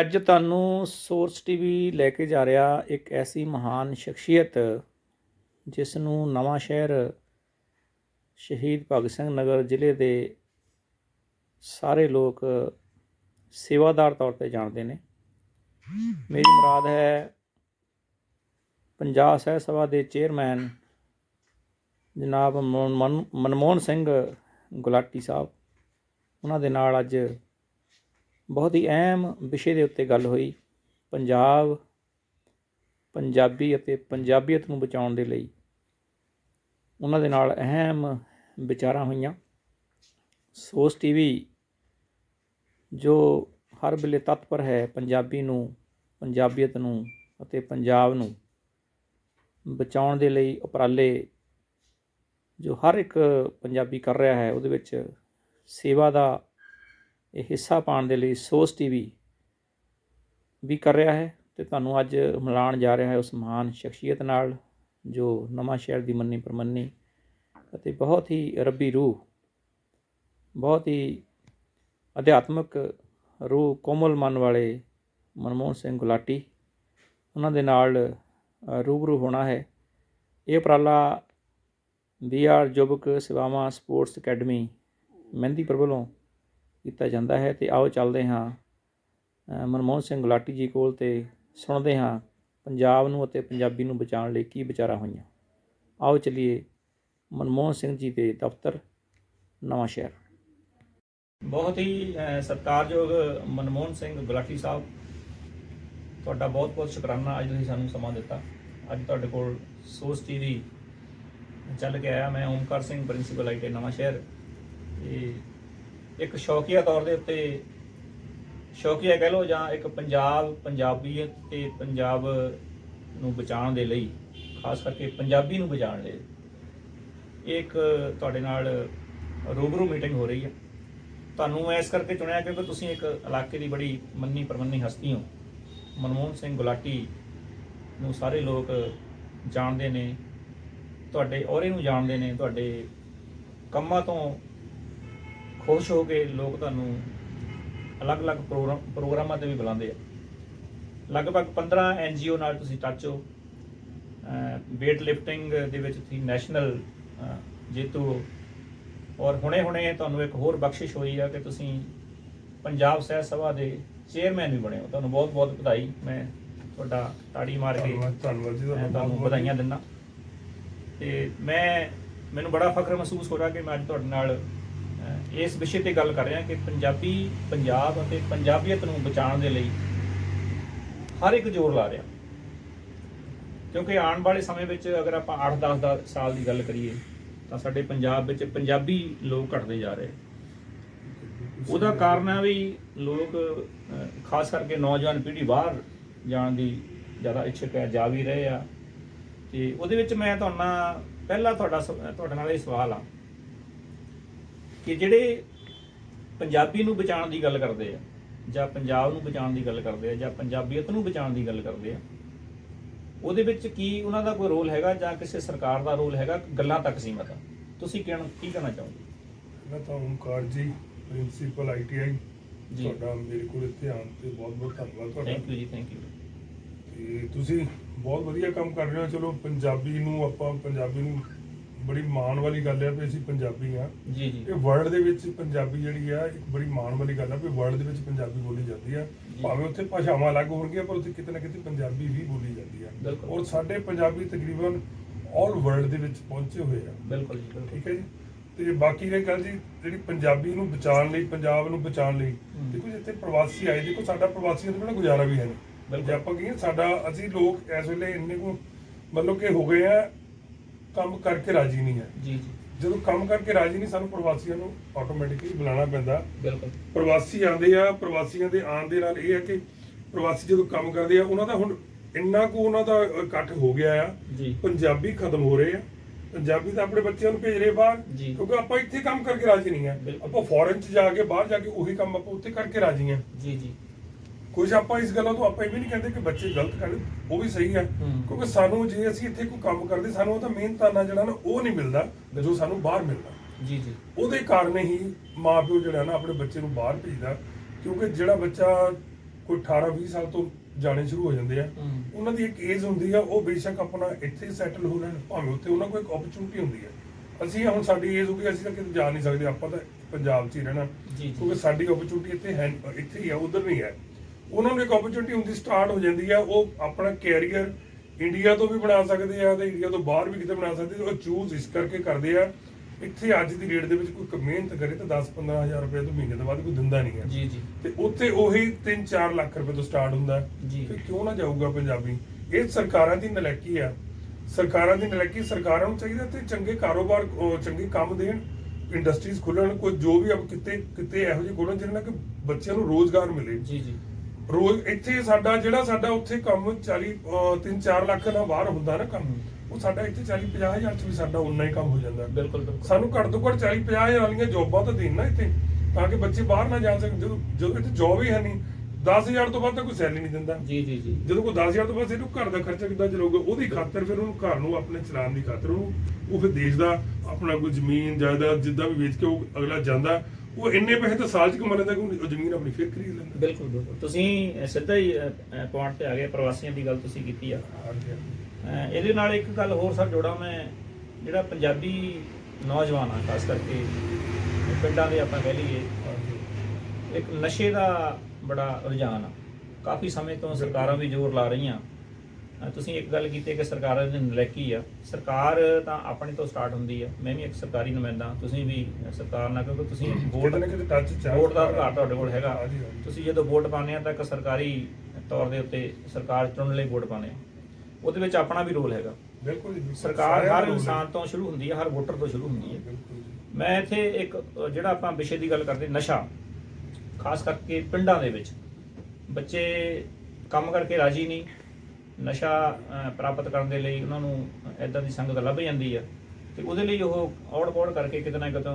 ਅੱਜ ਤੁਹਾਨੂੰ source TV ਲੈ ਕੇ ਜਾ ਰਿਹਾ ਇੱਕ ਐਸੀ ਮਹਾਨ ਸ਼ਖਸੀਅਤ ਜਿਸ ਨੂੰ ਨਵਾਂ ਸ਼ਹਿਰ ਸ਼ਹੀਦ ਭਗਤ ਸਿੰਘ ਨਗਰ ਜ਼ਿਲ੍ਹੇ ਦੇ ਸਾਰੇ ਲੋਕ ਸੇਵਾਦਾਰ ਤੌਰ ਤੇ ਜਾਣਦੇ ਨੇ। ਮੇਰੀ ਮੁਰਾਦ ਹੈ ਪੰਜਾਬ ਸਹਿ ਸਭਾ ਦੇ ਚੇਅਰਮੈਨ ਜਨਾਬ ਮਨ- ਮਨ- ਮਨਮੋਹਨ ਸਿੰਘ ਗੁਲਾਟੀ ਸਾਹਿਬ। ਉਹਨਾਂ ਦੇ ਨਾਲ ਅੱਜ ਬਹੁਤ ਹੀ ਅਹਿਮ ਵਿਸ਼ੇ ਦੇ ਉੱਤੇ ਗੱਲ ਹੋਈ। ਪੰਜਾਬ, ਪੰਜਾਬੀ ਅਤੇ ਪੰਜਾਬੀਅਤ ਨੂੰ ਬਚਾਉਣ ਦੇ ਲਈ ਉਹਨਾਂ ਦੇ ਨਾਲ ਅਹਿਮ ਵਿਚਾਰਾਂ ਹੋਈਆਂ। ਸੋਸ ਟੀਵੀ, ਜੋ ਹਰ ਵੇਲੇ ਤਤਪਰ ਹੈ, ਪੰਜਾਬੀ ਨੂੰ, ਪੰਜਾਬੀਅਤ ਨੂੰ ਅਤੇ ਪੰਜਾਬ ਨੂੰ ਬਚਾਉਣ ਦੇ ਲਈ ਉਪਰਾਲੇ ਜੋ ਹਰ ਇੱਕ ਪੰਜਾਬੀ ਕਰ ਰਿਹਾ ਹੈ, ਉਹਦੇ ਵਿੱਚ ਸੇਵਾ ਦਾ ਇਹ ਹਿੱਸਾ ਪਾਉਣ ਦੇ ਲਈ ਸੋਸ ਟੀਵੀ ਵੀ ਕਰ ਰਿਹਾ ਹੈ ਤੇ ਤੁਹਾਨੂੰ ਅੱਜ ਮਿਲਾਉਣ ਜਾ ਰਿਹਾ ਹੈ ਉਸ ਮਹਾਨ ਸ਼ਖਸੀਅਤ ਨਾਲ ਜੋ ਨਵਾਂ ਸ਼ਹਿਰ ਦੀ ਮੰਨੀ ਪ੍ਰਮੰਨੀ ਅਤੇ ਬਹੁਤ ਹੀ ਰੱਬੀ ਰੂਹ, ਬਹੁਤ ਹੀ ਅਧਿਆਤਮਕ ਰੂਹ, ਕੋਮਲ ਮਨ ਵਾਲੇ ਮਨਮੋਹਨ ਸਿੰਘ ਗੁਲਾਟੀ, ਉਹਨਾਂ ਦੇ ਨਾਲ ਰੂਬਰੂ ਹੋਣਾ ਹੈ। ਇਹ ਉਪਰਾਲਾ ਵੀ ਆਰ ਜੁਬਕ ਸੇਵਾਵਾਂ ਸਪੋਰਟਸ ਅਕੈਡਮੀ ਮਹਿੰਦੀਪੁਰ ਵੱਲੋਂ ਕੀਤਾ ਜਾਂਦਾ ਹੈ ਤੇ ਆਓ ਚੱਲਦੇ ਹਾਂ। ਮਨਮੋਹਨ ਸਿੰਘ ਗੁਲਾਟੀ ਜੀ ਕੋਲ ਤੇ ਸੁਣਦੇ ਹਾਂ ਪੰਜਾਬ ਨੂੰ ਅਤੇ ਪੰਜਾਬੀ ਨੂੰ ਬਚਾਉਣ ਲਈ ਕੀ ਵਿਚਾਰਾਂ ਹੋਈਆਂ। ਆਓ ਚਲਿਏ ਮਨਮੋਹਨ ਸਿੰਘ ਜੀ ਦੇ ਦਫ਼ਤਰ ਨਵਾਂ ਸ਼ਹਿਰ। ਬਹੁਤ ਹੀ ਸਤਿਕਾਰਯੋਗ ਮਨਮੋਹਨ ਸਿੰਘ ਗੁਲਾਟੀ ਸਾਹਿਬ, ਤੁਹਾਡਾ ਬਹੁਤ ਬਹੁਤ ਸ਼ੁਕਰਾਨਾ ਅੱਜ ਤੁਸੀਂ ਸਾਨੂੰ ਸਮਾਂ ਦਿੱਤਾ। ਅੱਜ ਤੁਹਾਡੇ ਕੋਲ ਸੋਸ ਟੀਵੀ ਚੱਲ ਕੇ ਆਇਆ। ਮੈਂ ਓਮਕਾਰ ਸਿੰਘ, ਪ੍ਰਿੰਸੀਪਲ ਆਈਟੀ ਨਵਾਂ ਸ਼ਹਿਰ। ਤੇ ਇੱਕ ਸ਼ੌਕੀਆ ਤੌਰ ਦੇ ਉੱਤੇ, ਸ਼ੌਕੀਆ ਕਹਿ ਲਓ ਜਾਂ ਇੱਕ ਪੰਜਾਬ ਪੰਜਾਬੀਅਤ ਤੇ ਪੰਜਾਬ ਨੂੰ ਬਚਾਉਣ ਦੇ ਲਈ, ਖਾਸ ਕਰਕੇ ਪੰਜਾਬੀ ਨੂੰ ਬਚਾਉਣ ਲਈ, ਇਹ ਇੱਕ ਤੁਹਾਡੇ ਨਾਲ ਰੂਬਰੂ ਮੀਟਿੰਗ ਹੋ ਰਹੀ ਹੈ। ਤੁਹਾਨੂੰ ਇਸ ਕਰਕੇ ਚੁਣਿਆ ਕਿਉਂਕਿ ਤੁਸੀਂ ਇੱਕ ਇਲਾਕੇ ਦੀ ਬੜੀ ਮੰਨੀ ਪ੍ਰਮੰਨੀ ਹਸਤੀ ਹੋ। ਮਨਮੋਹਨ ਸਿੰਘ ਗੁਲਾਟੀ ਨੂੰ ਸਾਰੇ ਲੋਕ ਜਾਣਦੇ ਨੇ, ਤੁਹਾਡੇ ਅਹੁਰੇ ਨੂੰ ਜਾਣਦੇ ਨੇ, ਤੁਹਾਡੇ ਕੰਮਾਂ ਤੋਂ ਖੁਸ਼ ਹੋ ਕੇ ਲੋਕ ਤੁਹਾਨੂੰ ਅਲੱਗ-ਅਲੱਗ ਪ੍ਰੋਗਰਾਮ ਪ੍ਰੋਗਰਾਮਾਂ ਤੇ ਵੀ ਬੁਲਾਉਂਦੇ ਆ। ਲਗਭਗ 15 ਐਨਜੀਓ ਨਾਲ ਤੁਸੀਂ ਟੱਚ ਹੋ। weight ਲਿਫਟਿੰਗ ਦੇ ਵਿੱਚ ਤੁਸੀਂ ਨੈਸ਼ਨਲ ਜੇਤੂ ਔਰ ਹੁਣੇ-ਹੁਣੇ ਤੁਹਾਨੂੰ ਇੱਕ ਹੋਰ ਬਖਸ਼ਿਸ਼ ਹੋਈ ਆ ਕਿ ਤੁਸੀਂ ਪੰਜਾਬ ਸਹਿਤ ਸਭਾ ਦੇ ਚੇਅਰਮੈਨ ਵੀ ਬਣੇ ਹੋ। ਤੁਹਾਨੂੰ ਬਹੁਤ-ਬਹੁਤ ਵਧਾਈ। ਮੈਂ ਤੁਹਾਡਾ ਤਾੜੀ ਮਾਰ ਕੇ ਧੰਨਵਾਦ ਜੀ ਤੁਹਾਨੂੰ ਵਧਾਈਆਂ ਦਿੰਦਾ। ਤੇ ਮੈਂ ਮੈਨੂੰ ਬੜਾ ਫਖਰ ਮਹਿਸੂਸ ਹੋ ਰਿਹਾ ਕਿ ਮੈਂ ਅੱਜ ਤੁਹਾਡੇ ਨਾਲ ਇਸ ਵਿਸ਼ੇ ਤੇ ਗੱਲ ਕਰ ਰਿਹਾ ਕਿ ਪੰਜਾਬੀ ਪੰਜਾਬ ਅਤੇ ਪੰਜਾਬੀਅਤ ਨੂੰ ਬਚਾਉਣ ਦੇ ਲਈ ਹਰ ਇੱਕ ਜ਼ੋਰ ਲਾ ਰਿਹਾ। ਕਿਉਂਕਿ ਆਉਣ ਵਾਲੇ ਸਮੇਂ ਵਿੱਚ ਅਗਰ ਆਪਾਂ 8-10 ਦਾ ਸਾਲ ਦੀ ਗੱਲ ਕਰੀਏ, ਤਾਂ ਸਾਡੇ ਪੰਜਾਬ ਵਿੱਚ ਪੰਜਾਬੀ ਲੋਕ ਘਟਦੇ ਜਾ ਰਹੇ। ਉਹਦਾ ਕਾਰਨ ਹੈ ਵੀ ਲੋਕ ਖਾਸ ਕਰਕੇ ਨੌਜਵਾਨ ਪੀੜ੍ਹੀ ਬਾਹਰ ਜਾਣ ਦੀ ਜ਼ਿਆਦਾ ਇੱਛਕ ਹੈ, ਜਾ ਵੀ ਰਹੇ ਆ। ਤੇ ਉਹਦੇ ਵਿੱਚ ਮੈਂ ਤੁਹਾਡੇ ਨਾਲ ਪਹਿਲਾ ਤੁਹਾਡਾ ਸ- ਤੁਹਾਡੇ ਨਾਲ ਇਹ ਸਵਾਲ ਆ। ਕਿ ਜਿਹੜੇ ਪੰਜਾਬੀ ਨੂੰ ਬਚਾਉਣ ਦੀ ਗੱਲ ਕਰਦੇ ਆ ਜਾਂ ਪੰਜਾਬ ਨੂੰ ਬਚਾਉਣ ਦੀ ਗੱਲ ਕਰਦੇ ਆ ਜਾਂ ਪੰਜਾਬੀਅਤ ਨੂੰ ਬਚਾਉਣ ਦੀ ਗੱਲ ਕਰਦੇ ਆ ਉਹਦੇ ਵਿੱਚ ਕੀ ਉਹਨਾਂ ਦਾ ਕੋਈ ਰੋਲ ਹੈਗਾ ਜਾਂ ਕਿਸੇ ਸਰਕਾਰ ਦਾ ਰੋਲ ਹੈਗਾ ਗੱਲਾਂ ਤੱਕ ਸੀਮਤ ਆ? ਤੁਸੀਂ ਕਹਿਣਾ ਕੀ ਕਹਿਣਾ ਚਾਹੋਗੇ? ਮੈਂ ਤਾਂ ਓਮਕਾਰ ਜੀ ਪ੍ਰਿੰਸੀਪਲ ਆਈਟੀਆਈ ਜੀ। ਤੁਹਾਡਾ ਮੇਰੇ ਕੋਲ ਇੱਥੇ ਆਉਣ ਤੇ ਬਹੁਤ ਬਹੁਤ ਧੰਨਵਾਦ ਤੁਹਾਡਾ। ਥੈਂਕ ਯੂ ਜੀ ਥੈਂਕ ਯੂ ਤੇ ਤੁਸੀਂ ਬਹੁਤ ਵਧੀਆ ਕੰਮ ਕਰ ਰਹੇ ਹੋ ਚਲੋ ਪੰਜਾਬੀ ਨੂੰ ਆਪਾਂ ਪੰਜਾਬੀ ਨੂੰ ਬੜੀ ਮਾਣ ਵਾਲੀ ਗੱਲ ਹੈ ਵੀ ਅਸੀਂ ਪੰਜਾਬੀ ਆ ਜੀ ਜੀ ਇਹ ਵਰਲਡ ਦੇ ਵਿੱਚ ਪੰਜਾਬੀ ਜਿਹੜੀ ਆ ਇੱਕ ਬੜੀ ਮਾਣ ਵਾਲੀ ਗੱਲ ਆ ਵੀ ਵਰਲਡ ਦੇ ਵਿੱਚ ਪੰਜਾਬੀ ਬੋਲੀ ਜਾਂਦੀ ਆ। ਭਾਵੇਂ ਉੱਥੇ ਭਾਸ਼ਾਵਾਂ ਅਲੱਗ ਹੋਣਗੀਆਂ ਪਰ ਉੱਥੇ ਕਿਤੇ ਨਾ ਕਿਤੇ ਪੰਜਾਬੀ ਵੀ ਬੋਲੀ ਜਾਂਦੀ ਆ ਬਿਲਕੁਲ। ਔਰ ਸਾਡੇ ਪੰਜਾਬੀ ਤਕਰੀਬਨ ਆਲ ਵਰਲਡ ਦੇ ਵਿੱਚ ਪਹੁੰਚੇ ਹੋਏ ਆ ਬਿਲਕੁਲ ਜੀ ਠੀਕ ਹੈ ਜੀ ਤੇ ਬਾਕੀ ਰਹੀ ਗੱਲ ਜੀ ਜਿਹੜੀ ਪੰਜਾਬੀ ਨੂੰ ਬਚਾਉਣ ਲਈ ਪੰਜਾਬ ਨੂੰ ਬਚਾਉਣ ਲਈ। ਦੇਖੋ ਜਿੱਥੇ ਪ੍ਰਵਾਸੀ ਆਏ ਦੇਖੋ ਸਾਡਾ ਪ੍ਰਵਾਸੀਆਂ ਦੇ ਗੁਜ਼ਾਰਾ ਵੀ ਹੈ ਨਹੀਂ। ਜੇ ਆਪਾਂ ਕਹੀਏ ਸਾਡਾ ਅਸੀਂ ਲੋਕ ਇਸ ਵੇਲੇ ਇੰਨੇ ਕੋ ਮਤਲਬ ਕਿ ਹੋ ਗਏ ਆ ਕੰਮ ਕਰਕੇ ਰਾਜੀ ਨਹੀਂ ਹੈ। ਜੀ ਜੀ। ਜਦੋਂ ਕੰਮ ਕਰਕੇ ਰਾਜੀ ਨਹੀਂ ਸਾਨੂੰ ਪ੍ਰਵਾਸੀਆਂ ਨੂੰ ਆਟੋਮੈਟਿਕਲੀ ਬੁਲਾਉਣਾ ਪੈਂਦਾ। ਬਿਲਕੁਲ। ਪ੍ਰਵਾਸੀ ਆਉਂਦੇ ਆ ਪ੍ਰਵਾਸੀਆਂ ਦੇ ਆਉਣ ਦੇ ਨਾਲ ਇਹ ਹੈ ਕਿ ਪ੍ਰਵਾਸੀ ਜਦੋਂ ਕੰਮ ਕਰਦੇ ਆ ਉਹਨਾਂ ਦਾ ਹੁਣ ਇੰਨਾ ਕੁ ਉਹਨਾਂ ਦਾ ਇਕੱਠ ਹੋ ਗਿਆ ਆ ਜੀ। ਪੰਜਾਬੀ ਖਤਮ ਹੋ ਰਹੇ ਆ। ਪੰਜਾਬੀ ਤਾਂ ਆਪਣੇ ਬੱਚਿਆਂ ਨੂੰ ਭੇਜ ਰਹੇ ਬਾਹਰ ਜੀ। ਕਿਉਂਕਿ ਆਪਾਂ ਇੱਥੇ ਕੰਮ ਕਰਕੇ ਰਾਜੀ ਨਹੀਂ ਆ। ਬਿਲਕੁਲ। ਆਪਾਂ ਫੋਰਨ 'ਚ ਜਾ ਕੇ ਬਾਹਰ ਜਾ ਕੇ ਉਹੀ ਕੰਮ ਆਪਾਂ ਉੱਥੇ ਕਰਕੇ ਰਾਜੀ ਆ। ਜੀ ਜੀ। ਕੁਝ ਆਪਾਂ ਇਸ ਗੱਲਾਂ ਤੋਂ ਆਪਾਂ ਇਹ ਵੀ ਨਹੀਂ ਕਹਿੰਦੇ ਕਿ ਬੱਚੇ ਗਲਤ ਕਰਨ ਉਹ ਵੀ ਸਹੀ ਹੈ। ਕਿਉਂਕਿ ਸਾਨੂੰ ਜੇ ਅਸੀਂ ਇੱਥੇ ਕੋਈ ਕੰਮ ਕਰਦੇ ਸਾਨੂੰ ਉਹਦਾ ਮਿਹਨਤਾਨਾ ਜਿਹੜਾ ਨਾ ਉਹ ਨਹੀਂ ਮਿਲਦਾ ਜੋ ਸਾਨੂੰ ਬਾਹਰ ਮਿਲਦਾ। ਜੀ ਜੀ। ਉਹਦੇ ਕਾਰਨ ਹੀ ਮਾਪਿਓ ਜਿਹੜਾ ਨਾ ਆਪਣੇ ਬੱਚੇ ਨੂੰ ਬਾਹਰ ਭੇਜਦਾ ਕਿਉਂਕਿ ਜਿਹੜਾ ਬੱਚਾ ਕੋਈ 18 20 ਸਾਲ ਤੋਂ ਜਾਣੇ ਸ਼ੁਰੂ ਹੋ ਜਾਂਦੇ ਆ ਉਹਨਾਂ ਦੀ ਇੱਕ ਏਜ ਹੁੰਦੀ ਆ ਉਹ ਬੇਸ਼ੱਕ ਆਪਣਾ ਇੱਥੇ ਸੈਟਲ ਹੋ ਲੈਣ ਭਾਵੇਂ ਉੱਥੇ ਉਹਨਾਂ ਕੋਲ ਇੱਕ ਓਪਰਚੁਨਿਟੀ ਹੁੰਦੀ ਹੈ ਅਸੀਂ ਹੁਣ ਸਾਡੀ ਏਜ ਹੋ ਗਈ ਅਸੀਂ ਤਾਂ ਕਿਤੇ ਜਾ ਨਹੀਂ ਸਕਦੇ ਆਪਾਂ ਤਾਂ ਪੰਜਾਬ 'ਚ ਹੀ ਰਹਿਣਾ। ਕਿਉਂਕਿ ਸਾਡੀ ਓਪਰਚੁਨਿਟੀ ਇੱਥੇ ਹੈ ਇੱਥੇ ਹੀ ਆ ਉਧਰ ਨਹੀਂ ਹੈ। ਉਹਨਾਂ ਨੂੰ ਇੱਕ ਓਪਰਚੁਨਿਟੀ ਹੁੰਦੀ ਸਟਾਰਟ ਹੋ ਜਾਂਦੀ ਆ ਉਹ ਆਪਣਾ ਕੈਰੀਅਰ ਇੰਡੀਆ ਤੋਂ ਵੀ ਬਣਾ ਸਕਦੇ ਆ ਤੇ ਇੰਡੀਆ ਤੋਂ ਬਾਹਰ ਵੀ ਕਿਤੇ ਬਣਾ ਸਕਦੇ ਆ। ਉਹ ਚੂਜ਼ ਇਸ ਕਰਕੇ ਕਰਦੇ ਆ। ਇੱਥੇ ਅੱਜ ਦੀ ਡੇਟ ਦੇ ਵਿੱਚ ਕੋਈ ਮਿਹਨਤ ਕਰੇ ਤਾਂ 10 ਹਜ਼ਾਰ ਰੁਪਏ ਤੋਂ ਮਹੀਨੇ ਤੋਂ ਬਾਅਦ ਕੋਈ ਦਿੰਦਾ ਨਹੀਂ ਹੈ ਜੀ ਜੀ। ਤੇ ਉੱਥੇ ਉਹੀ 3-4 ਲੱਖ ਰੁਪਏ ਤੋਂ ਸਟਾਰਟ ਹੁੰਦਾ। ਫਿਰ ਕਿਉਂ ਨਾ ਜਾਊਗਾ ਪੰਜਾਬੀ? ਇਹ ਸਰਕਾਰਾਂ ਦੀ ਨਲਾਇਕੀ ਆ। ਸਰਕਾਰਾਂ ਦੀ ਨਲਾਇਕੀ ਸਰਕਾਰਾਂ ਨੂੰ ਚਾਹੀਦਾ ਤੇ ਚੰਗੇ ਕਾਰੋਬਾਰ ਚੰਗੇ ਕੰਮ ਦੇਣ ਇੰਡਸਟਰੀਜ਼ ਖੁੱਲਣ ਕੋਈ ਜੋ ਵੀ ਅਬ ਕਿਤੇ ਕਿਤੇ ਇਹੋ ਜਿਹੇ ਖੋਲਣ ਜਿਹਨਾਂ ਨਾਲ ਕਿ ਬੱਚਿਆਂ ਨੂੰ ਰੋਜ਼ਗਾਰ ਮਿਲੇ। ਜੀ ਜੀ। ਰੋਜ਼ ਇੱਥੇ ਸਾਡਾ ਜਿਹੜਾ ਸਾਡਾ ਉੱਥੇ ਕੰਮ 40 3-4 ਲੱਖ ਨਾਲ ਬਾਹਰ ਹੁੰਦਾ ਨਾ ਕੰਮ ਉਹ ਸਾਡਾ ਇੱਥੇ 40-50 ਹਜ਼ਾਰ ਚ ਵੀ ਸਾਡਾ ਉਨਾ ਹੀ ਕੰਮ ਹੋ ਜਾਂਦਾ। ਬਿਲਕੁਲ ਬਿਲਕੁਲ। ਸਾਨੂੰ ਘੱਟ ਤੋਂ ਘੱਟ 40 50 ਹਜ਼ਾਰ ਵਾਲੀਆਂ ਜੌਬਾਂ ਤਾਂ ਦੇਣ ਨਾ ਇੱਥੇ ਤਾਂ ਕਿ ਬੱਚੇ ਬਾਹਰ ਨਾ ਜਾ ਸਕਣ। ਜਦੋਂ ਜਦੋਂ ਇੱਥੇ ਜੌਬ ਹੀ ਹੈ ਨਹੀਂ 10000 ਤੋਂ ਵੱਧ ਤਾਂ ਕੋਈ ਸੈਲਰੀ ਨਹੀਂ ਦਿੰਦਾ। ਜੀ ਜੀ ਜੀ। ਜਦੋਂ ਕੋਈ 10000 ਤੋਂ ਵੱਧ ਇਹਨੂੰ ਘਰ ਦਾ ਖਰਚਾ ਕਿੱਦਾਂ ਚਲਾਊਗਾ ਉਹਦੀ ਖਾਤਰ ਫਿਰ ਉਹਨੂੰ ਘਰ ਨੂੰ ਆਪਣੇ ਚਲਾਉਣ ਦੀ ਖਾਤਰ ਉਹ ਫਿਰ ਦੇਸ਼ ਦਾ ਆਪਣਾ ਕੋਈ ਜ਼ਮੀਨ ਜਾਇਦਾਦ ਜਿੱਦਾਂ ਵੀ ਵੇਚ ਕੇ ਉਹ ਅਗਲਾ ਜਾਂਦਾ ਉਹ ਇੰਨੇ ਪੈਸੇ ਤਾਂ ਸਾਲ ਚ ਕਮਾ ਲੈਂਦਾ ਕਿ ਉਹ ਜ਼ਮੀਨ ਆਪਣੀ ਫਿਰ ਖਰੀਦ ਲੈਂਦਾ। ਬਿਲਕੁਲ ਬਿਲਕੁਲ। ਤੁਸੀਂ ਸਿੱਧਾ ਹੀ ਪੁਆਇੰਟ ਤੇ ਆ ਗਏ ਪ੍ਰਵਾਸੀਆਂ ਦੀ ਗੱਲ ਤੁਸੀਂ ਕੀਤੀ ਆ। ਇਹਦੇ ਨਾਲ ਇੱਕ ਗੱਲ ਹੋਰ ਸਰ ਜੋੜਾ ਮੈਂ ਜਿਹੜਾ ਪੰਜਾਬੀ ਨੌਜਵਾਨ ਆ ਖਾਸ ਕਰਕੇ ਪਿੰਡਾਂ ਦੇ ਆਪਾਂ ਕਹਿ ਲਈਏ ਇੱਕ ਨਸ਼ੇ ਦਾ ਬੜਾ ਰੁਝਾਨ ਆ। ਕਾਫੀ ਸਮੇਂ ਤੋਂ ਸਰਕਾਰਾਂ ਵੀ ਜ਼ੋਰ ਲਾ ਰਹੀਆਂ। ਤੁਸੀਂ ਇੱਕ ਗੱਲ ਕੀਤੀ ਕਿ ਸਰਕਾਰਾਂ ਦੀ ਨਲੈਕੀ ਆ। ਸਰਕਾਰ ਤਾਂ ਆਪਣੇ ਤੋਂ ਸਟਾਰਟ ਹੁੰਦੀ ਆ। ਮੈਂ ਵੀ ਇੱਕ ਸਰਕਾਰੀ ਨੁਮਾਇੰਦਾ। ਤੁਸੀਂ ਵੀ ਸਰਕਾਰ ਨਾਲ ਕਿਉਂਕਿ ਤੁਸੀਂ ਵੋਟ ਵੋਟ ਦਾ ਅਧਿਕਾਰ ਤੁਹਾਡੇ ਕੋਲ ਹੈਗਾ। ਤੁਸੀਂ ਜਦੋਂ ਵੋਟ ਪਾਉਂਦੇ ਆ ਤਾਂ ਇੱਕ ਸਰਕਾਰੀ ਤੌਰ ਦੇ ਉੱਤੇ ਸਰਕਾਰ ਚੁਣਨ ਲਈ ਵੋਟ ਪਾਉਂਦੇ ਆ। ਉਹਦੇ ਵਿੱਚ ਆਪਣਾ ਵੀ ਰੋਲ ਹੈਗਾ। ਬਿਲਕੁਲ। ਸਰਕਾਰ ਹਰ। ਇਨਸਾਨ ਤੋਂ ਸ਼ੁਰੂ ਹੁੰਦੀ ਹੈ ਹਰ ਵੋਟਰ ਤੋਂ ਸ਼ੁਰੂ ਹੁੰਦੀ ਹੈ। ਮੈਂ ਇੱਥੇ ਇੱਕ ਜਿਹੜਾ ਆਪਾਂ ਵਿਸ਼ੇ ਦੀ ਗੱਲ ਕਰਦੇ ਨਸ਼ਾ ਖਾਸ ਕਰਕੇ ਪਿੰਡਾਂ ਦੇ ਵਿੱਚ। ਬੱਚੇ ਕੰਮ ਕਰਕੇ ਰਾਜੀ ਨਹੀਂ। ਨਸ਼ਾ ਪ੍ਰਾਪਤ ਕਰਨ ਦੇ ਲਈ ਉਹਨਾਂ ਨੂੰ ਐਦਾਂ ਦੀ ਸੰਗਤ ਲੱਭ ਜਾਂਦੀ ਆ। ਤੇ ਉਹਦੇ ਲਈ ਉਹ ਔੜ-ਪੌੜ ਕਰਕੇ ਕਿਤੇ ਨਾ ਕਿਤੇ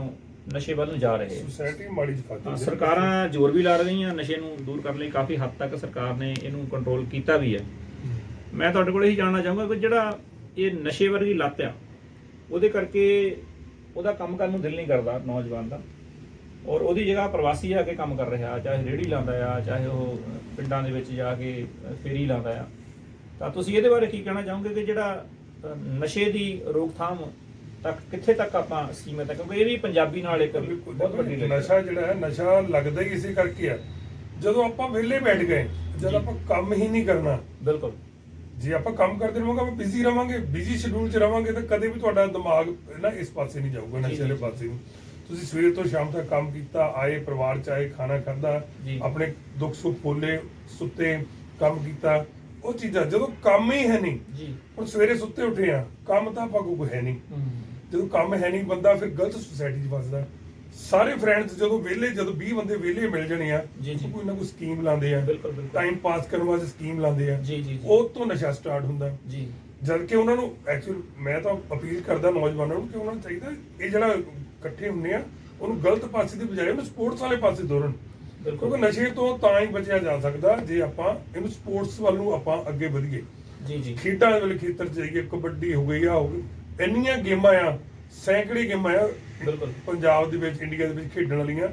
ਨਸ਼ੇ ਵੱਲ ਨੂੰ ਜਾ ਰਹੇ ਆ। ਸੁਸਾਇਟੀ ਮਾੜੀ ਸਰਕਾਰਾਂ ਜ਼ੋਰ ਵੀ ਲਾ ਰਹੀਆਂ ਨਸ਼ੇ ਨੂੰ ਦੂਰ ਕਰਨ ਲਈ ਕਾਫੀ ਹੱਦ ਤੱਕ ਸਰਕਾਰ ਨੇ ਇਹਨੂੰ ਕੰਟਰੋਲ ਕੀਤਾ ਵੀ ਹੈ। ਮੈਂ ਤੁਹਾਡੇ ਕੋਲ ਇਹੀ ਜਾਣਨਾ ਚਾਹੂੰਗਾ ਕਿ ਜਿਹੜਾ ਇਹ ਨਸ਼ੇ ਵਰਗੀ ਲੱਤ ਆ ਉਹਦੇ ਕਰਕੇ ਉਹਦਾ ਕੰਮ ਕਰਨ ਨੂੰ ਦਿਲ ਨਹੀਂ ਕਰਦਾ ਨੌਜਵਾਨ ਦਾ। ਔਰ ਉਹਦੀ ਜਗ੍ਹਾ ਪ੍ਰਵਾਸੀ ਆ ਕੇ ਕੰਮ ਕਰ ਰਿਹਾ ਚਾਹੇ ਰੇੜੀ ਲਾਉਂਦਾ ਆ ਚਾਹੇ ਉਹ ਪਿੰਡਾਂ ਦੇ ਵਿੱਚ ਜਾ ਕੇ ਫੇਰੀ ਲਾਉਂਦਾ ਆ। ਤਾਂ ਤੁਸੀਂ ਇਹਦੇ ਬਾਰੇ ਕੀ ਕਹਿਣਾ ਚਾਹੋਗੇ ਕਿ ਜਿਹੜਾ ਨਸ਼ੇ ਦੀ ਰੋਕਥਾਮ ਤੱਕ ਕਿੱਥੇ ਤੱਕ ਆਪਾਂ ਸੀਮਿਤ ਹੈ ਕਿਉਂਕਿ ਇਹ ਵੀ ਪੰਜਾਬੀ ਨਾਲ ਇੱਕ ਬਹੁਤ ਵੱਡੀ। ਨਸ਼ਾ ਜਿਹੜਾ ਹੈ ਨਸ਼ਾ ਲੱਗਦਾ ਹੀ ਇਸੇ ਕਰਕੇ ਆ ਜਦੋਂ ਆਪਾਂ ਵਿਹਲੇ ਬੈਠ ਗਏ ਜਦ। ਆਪਾਂ ਕੰਮ ਹੀ ਨਹੀਂ ਕਰਨਾ ਬਿਲਕੁਲ ਜੇ ਆਪਾਂ ਕੰਮ ਕਰਦੇ ਰਹਾਂਗੇ ਆਪਾਂ ਬਿਜ਼ੀ ਰਵਾਂਗੇ ਬਿਜ਼ੀ ਸ਼ਡਿਊਲ 'ਚ ਰਵਾਂਗੇ ਤਾਂ ਕਦੇ ਵੀ ਤੁਹਾਡਾ ਦਿਮਾਗ ਨਾ ਇਸ ਪਾਸੇ ਨਹੀਂ ਜਾਊਗਾ ਨਸ਼ੇ ਵਾਲੇ। ਪਾਸੇ ਨੂੰ ਤੁਸੀਂ ਸਵੇਰ ਤੋਂ ਸ਼ਾਮ ਤੱਕ ਕੰਮ ਕੀਤਾ ਆਏ ਪਰਿਵਾਰ 'ਚ ਆਏ ਖਾਣਾ ਖਾਦਾ। ਆਪਣੇ ਦੁੱਖ ਸੁੱਖ ਫੋਲੇ ਸੁੱਤੇ ਕੰਮ ਕੀਤਾ ਉਹ ਚੀਜ਼ਾਂ ਜਦੋਂ ਕੰਮ ਹੀ ਹੈ ਨਹੀਂ ਜੀ। ਹੁਣ ਸਵੇਰੇ ਸੁੱਤੇ ਉੱਠੇ ਆ ਕੰਮ ਤਾਂ ਆਪਾਂ ਕੋਈ ਹੈ ਨਹੀਂ। ਜਦੋਂ ਕੰਮ ਹੈ ਨਹੀਂ ਬੰਦਾ ਫਿਰ ਗਲਤ ਸੁਸਾਇਟੀ 'ਚ ਫਸਦਾ ਸਾਰੇ ਫਰੈਂਡਸ ਜਦੋਂ ਵਿਹਲੇ ਜਦੋਂ 20 ਬੰਦੇ ਵਿਹਲੇ ਮਿਲ ਜਾਣੇ ਆ ਕੋਈ ਨਾ ਕੋਈ ਸਕੀਮ ਲਾਉਂਦੇ ਆ। ਟਾਈਮ ਪਾਸ ਕਰਨ ਵਾਸਤੇ ਸਕੀਮ ਲਾਉਂਦੇ ਆ। ਉਹ ਤੋਂ ਨਸ਼ਾ ਸਟਾਰਟ ਹੁੰਦਾ ਜੀ। ਜਦ ਕਿ ਉਹਨਾਂ ਨੂੰ ਐਕਚੁਅਲ ਮੈਂ ਤਾਂ ਅਪੀਲ ਕਰਦਾ ਨੌਜਵਾਨਾਂ ਨੂੰ ਕਿ ਉਹਨਾਂ ਨੂੰ ਚਾਹੀਦਾ ਇਹ ਜਿਹੜਾ ਇਕੱਠੇ ਹੁੰਦੇ ਆ ਉਹਨੂੰ ਗਲਤ ਪਾਸੇ ਦੀ ਬਜਾਏ ਉਹਨੂੰ ਸਪੋਰਟਸ ਵਾਲੇ ਪਾਸੇ ਬਿਲਕੁਲ। ਕਿਉਂਕਿ ਨਸ਼ੇ ਤੋਂ ਤਾਂ ਹੀ ਬਚਿਆ ਜਾ ਸਕਦਾ ਜੇ ਆਪਾਂ ਇਹਨੂੰ ਸਪੋਰਟਸ ਵੱਲ ਨੂੰ ਆਪਾਂ ਅੱਗੇ ਵਧੀਏ। ਜੀ ਜੀ। ਖੇਡਾਂ ਵਾਲੇ ਖੇਤਰ ਚ ਜਾਈਏ ਕਬੱਡੀ ਹੋ ਗਈ ਆ ਹੋ ਗਈ ਇੰਨੀਆਂ ਗੇਮਾਂ ਆ ਸੈਂਕੜੇ ਗੇਮਾਂ ਆ ਬਿਲਕੁਲ। ਪੰਜਾਬ ਦੇ ਵਿੱਚ ਇੰਡੀਆ ਦੇ ਵਿੱਚ ਖੇਡਣ ਵਾਲੀਆਂ।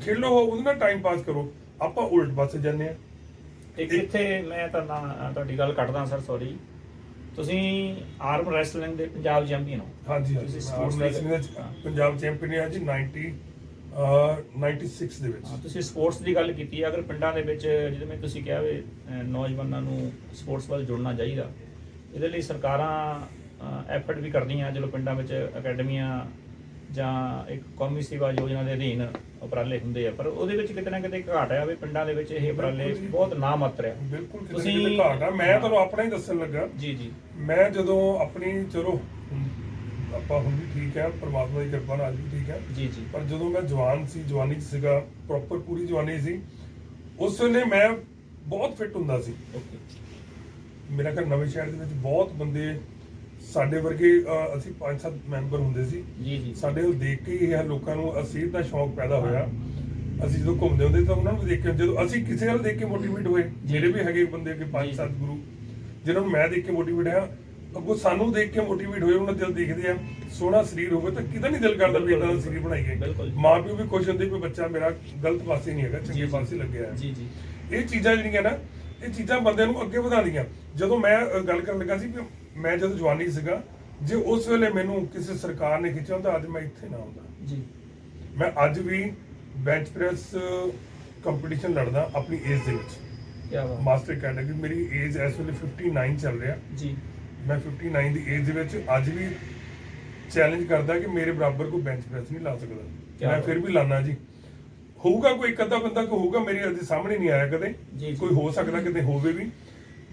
ਖੇਲੋ ਉਹਦੇ ਨਾਲ ਟਾਈਮ ਪਾਸ ਕਰੋ। ਆਪਾਂ ਉਲਟ ਪਾਸੇ ਜਾਂਦੇ ਆ। ਇੱਕ ਇੱਥੇ ਮੈਂ ਤਾਂ ਤੁਹਾਡੀ ਗੱਲ ਕੱਟਦਾ ਸਰ ਸੌਰੀ ਤੁਸੀਂ ਆਰਮ ਰੈਸਲਿੰਗ ਦੇ ਪੰਜਾਬ ਚੈਂਪੀਅਨ ਹੋ। ਹਾਂਜੀ ਹਾਂਜੀ। ਸਪੋਰਟਸ ਦੇ- ਰੈਸਲਿੰਗ ਵਿੱਚ ਹਾਂ। ਪੰਜਾਬ ਚੈਂਪੀਅਨ ਹੈ ਜੀ 90 ਅਹ 96 ਦੇ ਵਿੱਚ। ਤੁਸੀਂ ਸਪੋਰਟਸ ਦੀ ਗੱਲ ਕੀਤੀ ਹੈ ਅਗਰ ਪਿੰਡਾਂ ਦੇ ਵਿੱਚ ਜਿਵੇਂ ਤੁਸੀਂ ਕਿਹਾ ਵੀ ਅਹ, ਨੌਜਵਾਨਾਂ ਨੂੰ ਸਪੋਰਟਸ ਵੱਲ ਜੁੜਨਾ ਚਾਹੀਦਾ ਇਹਦੇ ਲਈ ਸਰਕਾਰਾਂ ਐਫਰਟ ਵੀ ਕਰਦੀਆਂ ਚਲੋ ਪਿੰਡਾਂ ਵਿੱਚ ਅਕੈਡਮੀਆਂ ਜਾਂ ਇੱਕ ਕੌਮੀ ਸੇਵਾ ਯੋਜਨਾ ਦੇ ਅਧੀਨ ਉਪਰਾਲੇ ਹੁੰਦੇ ਆ ਪਰ ਉਹਦੇ ਵਿੱਚ ਕਿਤੇ ਨਾ ਕਿਤੇ ਘਾਟ ਆ ਵੀ ਪਿੰਡਾਂ ਦੇ ਵਿੱਚ ਇਹ ਉਪਰਾਲੇ ਬਿਲਕੁਲ ਜੀ। ਬਹੁਤ ਨਾ ਮਾਤਰ ਆ। ਬਿਲਕੁਲ ਕਿਤੇ ਤੁਸੀਂ- ਕਿਤੇ ਘਾਟ ਆ। ਮੈਂ ਤੁਹਾਨੂੰ ਆਪਣਾ ਹੀ ਦੱਸਣ ਲੱਗਾ। ਜੀ ਜੀ। ਮੈਂ ਜਦੋਂ ਆਪਣੀ ਚਲੋ ਆਪਾਂ ਹੁਣ ਵੀ ਠੀਕ ਹੈ ਪ੍ਰਮਾਤਮਾ ਦੀ ਕਿਰਪਾ ਨਾਲ ਅੱਜ ਵੀ ਠੀਕ ਹੈ ਜੀ ਜੀ। ਪਰ ਜਦੋਂ ਮੈਂ ਜਵਾਨ ਸੀ ਜਵਾਨੀ 'ਚ ਸੀਗਾ ਪ੍ਰੋਪਰ ਪੂਰੀ ਜਵਾਨੀ ਸੀ ਉਸ ਵੇਲੇ ਮੈਂ ਬਹੁਤ ਫਿੱਟ ਹੁੰਦਾ ਸੀ। ਓਕੇ। ਮੇਰਾ ਘਰ ਨਵੇਂ ਸ਼ਹਿਰ ਦੇ ਵਿੱਚ ਬਹੁਤ ਬੰਦੇ ਸਾਡੇ ਵਰਗੇ ਅਸੀਂ ਪੰਜ ਸੱਤ ਮੈਂਬਰ ਹੁੰਦੇ ਸੀ। ਜੀ ਜੀ। ਸਾਡੇ ਨੂੰ ਦੇਖ ਕੇ ਹੀ ਇਹ ਲੋਕਾਂ ਨੂੰ ਅਸੀਂ ਦਾ ਸ਼ੌਂਕ ਪੈਦਾ ਹੋਇਆ। ਅਸੀਂ ਜਦੋਂ ਘੁੰਮਦੇ ਹੁੰਦੇ ਤਾਂ ਉਹਨਾਂ ਨੂੰ ਦੇਖ ਕੇ ਜਦੋਂ ਅਸੀਂ ਕਿਸੇ ਵੱਲ ਦੇਖ ਕੇ ਮੋਟੀਵੇਟ ਹੋਏ ਜੀ। ਮੇਰੇ ਵੀ ਹੈਗੇ ਬੰਦੇ ਕਿ ਪੰਜ। ਸੱਤ ਗੁਰੂ ਜਿਨ੍ਹਾਂ ਨੂੰ ਮੈਂ ਦੇਖ ਕੇ ਮੋਟੀਵੇਟ ਹੋਇਆ ਅੱਗੋਂ ਸਾਨੂੰ ਦੇਖ ਕੇ ਮੋਟੀਵੇਟ ਹੋਏ ਉਹਨਾਂ ਦਿਲ ਦੇਖਦੇ ਆ ਸੋਹਣਾ ਸਰੀਰ ਹੋਵੇ ਤਾਂ ਕਿਦਾਂ ਨਹੀਂ ਦਿਲ ਕਰਦਾ ਵੀ ਇਦਾਂ ਦਾ ਸਰੀਰ ਬਣਾਈਏ। ਮਾਂ ਪਿਓ ਵੀ ਖੁਸ਼ ਹੁੰਦੇ ਵੀ ਬੱਚਾ ਮੇਰਾ ਗਲਤ ਪਾਸੇ ਨਹੀਂ ਹੈਗਾ ਚੰਗੇ। ਪਾਸੇ ਲੱਗਿਆ ਹੈ। ਜੀ ਜੀ। ਇਹ ਚੀਜ਼ਾਂ ਜਿਹੜੀਆਂ ਨਾ ਇਹ ਚੀਜ਼ਾਂ ਬੰਦੇ ਨੂੰ ਅੱਗੇ ਵਧਾਉਂਦੀਆਂ। ਜਦੋਂ ਮੈਂ ਗੱਲ ਕਰਨ ਲੱਗਾ ਸੀ ਕਿ ਮੈਂ ਜਦੋਂ ਜਵਾਨੀ ਸੀਗਾ ਜੇ ਉਸ ਵੇਲੇ ਮੈਨੂੰ ਕਿਸੇ ਸਰਕਾਰ ਨੇ ਖਿੱਚਿਆ ਤਾਂ ਅੱਜ ਮੈਂ ਇੱਥੇ ਨਾ ਹੁੰਦਾ। ਜੀ। ਮੈਂ ਅੱਜ ਵੀ ਬੈਂਚ ਪ੍ਰੈਸ ਕੰਪੀਟੀਸ਼ਨ ਲੜਦਾ ਆਪਣੀ ਏਜ ਦੇ ਵਿੱਚ। ਕੀ ਬਾਤ। ਮਾਸਟਰ ਕੈਟਾਗਰੀ ਮੇਰੀ ਏਜ ਇਸ ਵੇਲੇ 59 ਚੱਲ ਰਿਹਾ। ਜੀ। ਮੈਂ 59 ਦੀ ਏਜ ਦੇ ਵਿੱਚ ਅੱਜ ਵੀ ਚੈਲੰਜ ਕਰਦਾ ਕਿ ਮੇਰੇ ਬਰਾਬਰ ਕੋਈ ਬੈਂਚ ਪ੍ਰੈਸ ਨਹੀਂ ਲਾ ਸਕਦਾ। ਮੈਂ। ਫਿਰ ਵੀ ਲਾਣਾ ਜੀ। ਹੋਊਗਾ ਕੋਈ ਇੱਕ ਅੱਧਾ ਬੰਦਾ ਕੋਈ ਹੋਊਗਾ ਮੇਰੇ ਅੱਜ ਸਾਹਮਣੇ ਨਹੀਂ ਆਇਆ ਕਦੇ। ਕੋਈ ਹੋ ਸਕਦਾ ਕਿਤੇ ਹੋਵੇ ਵੀ।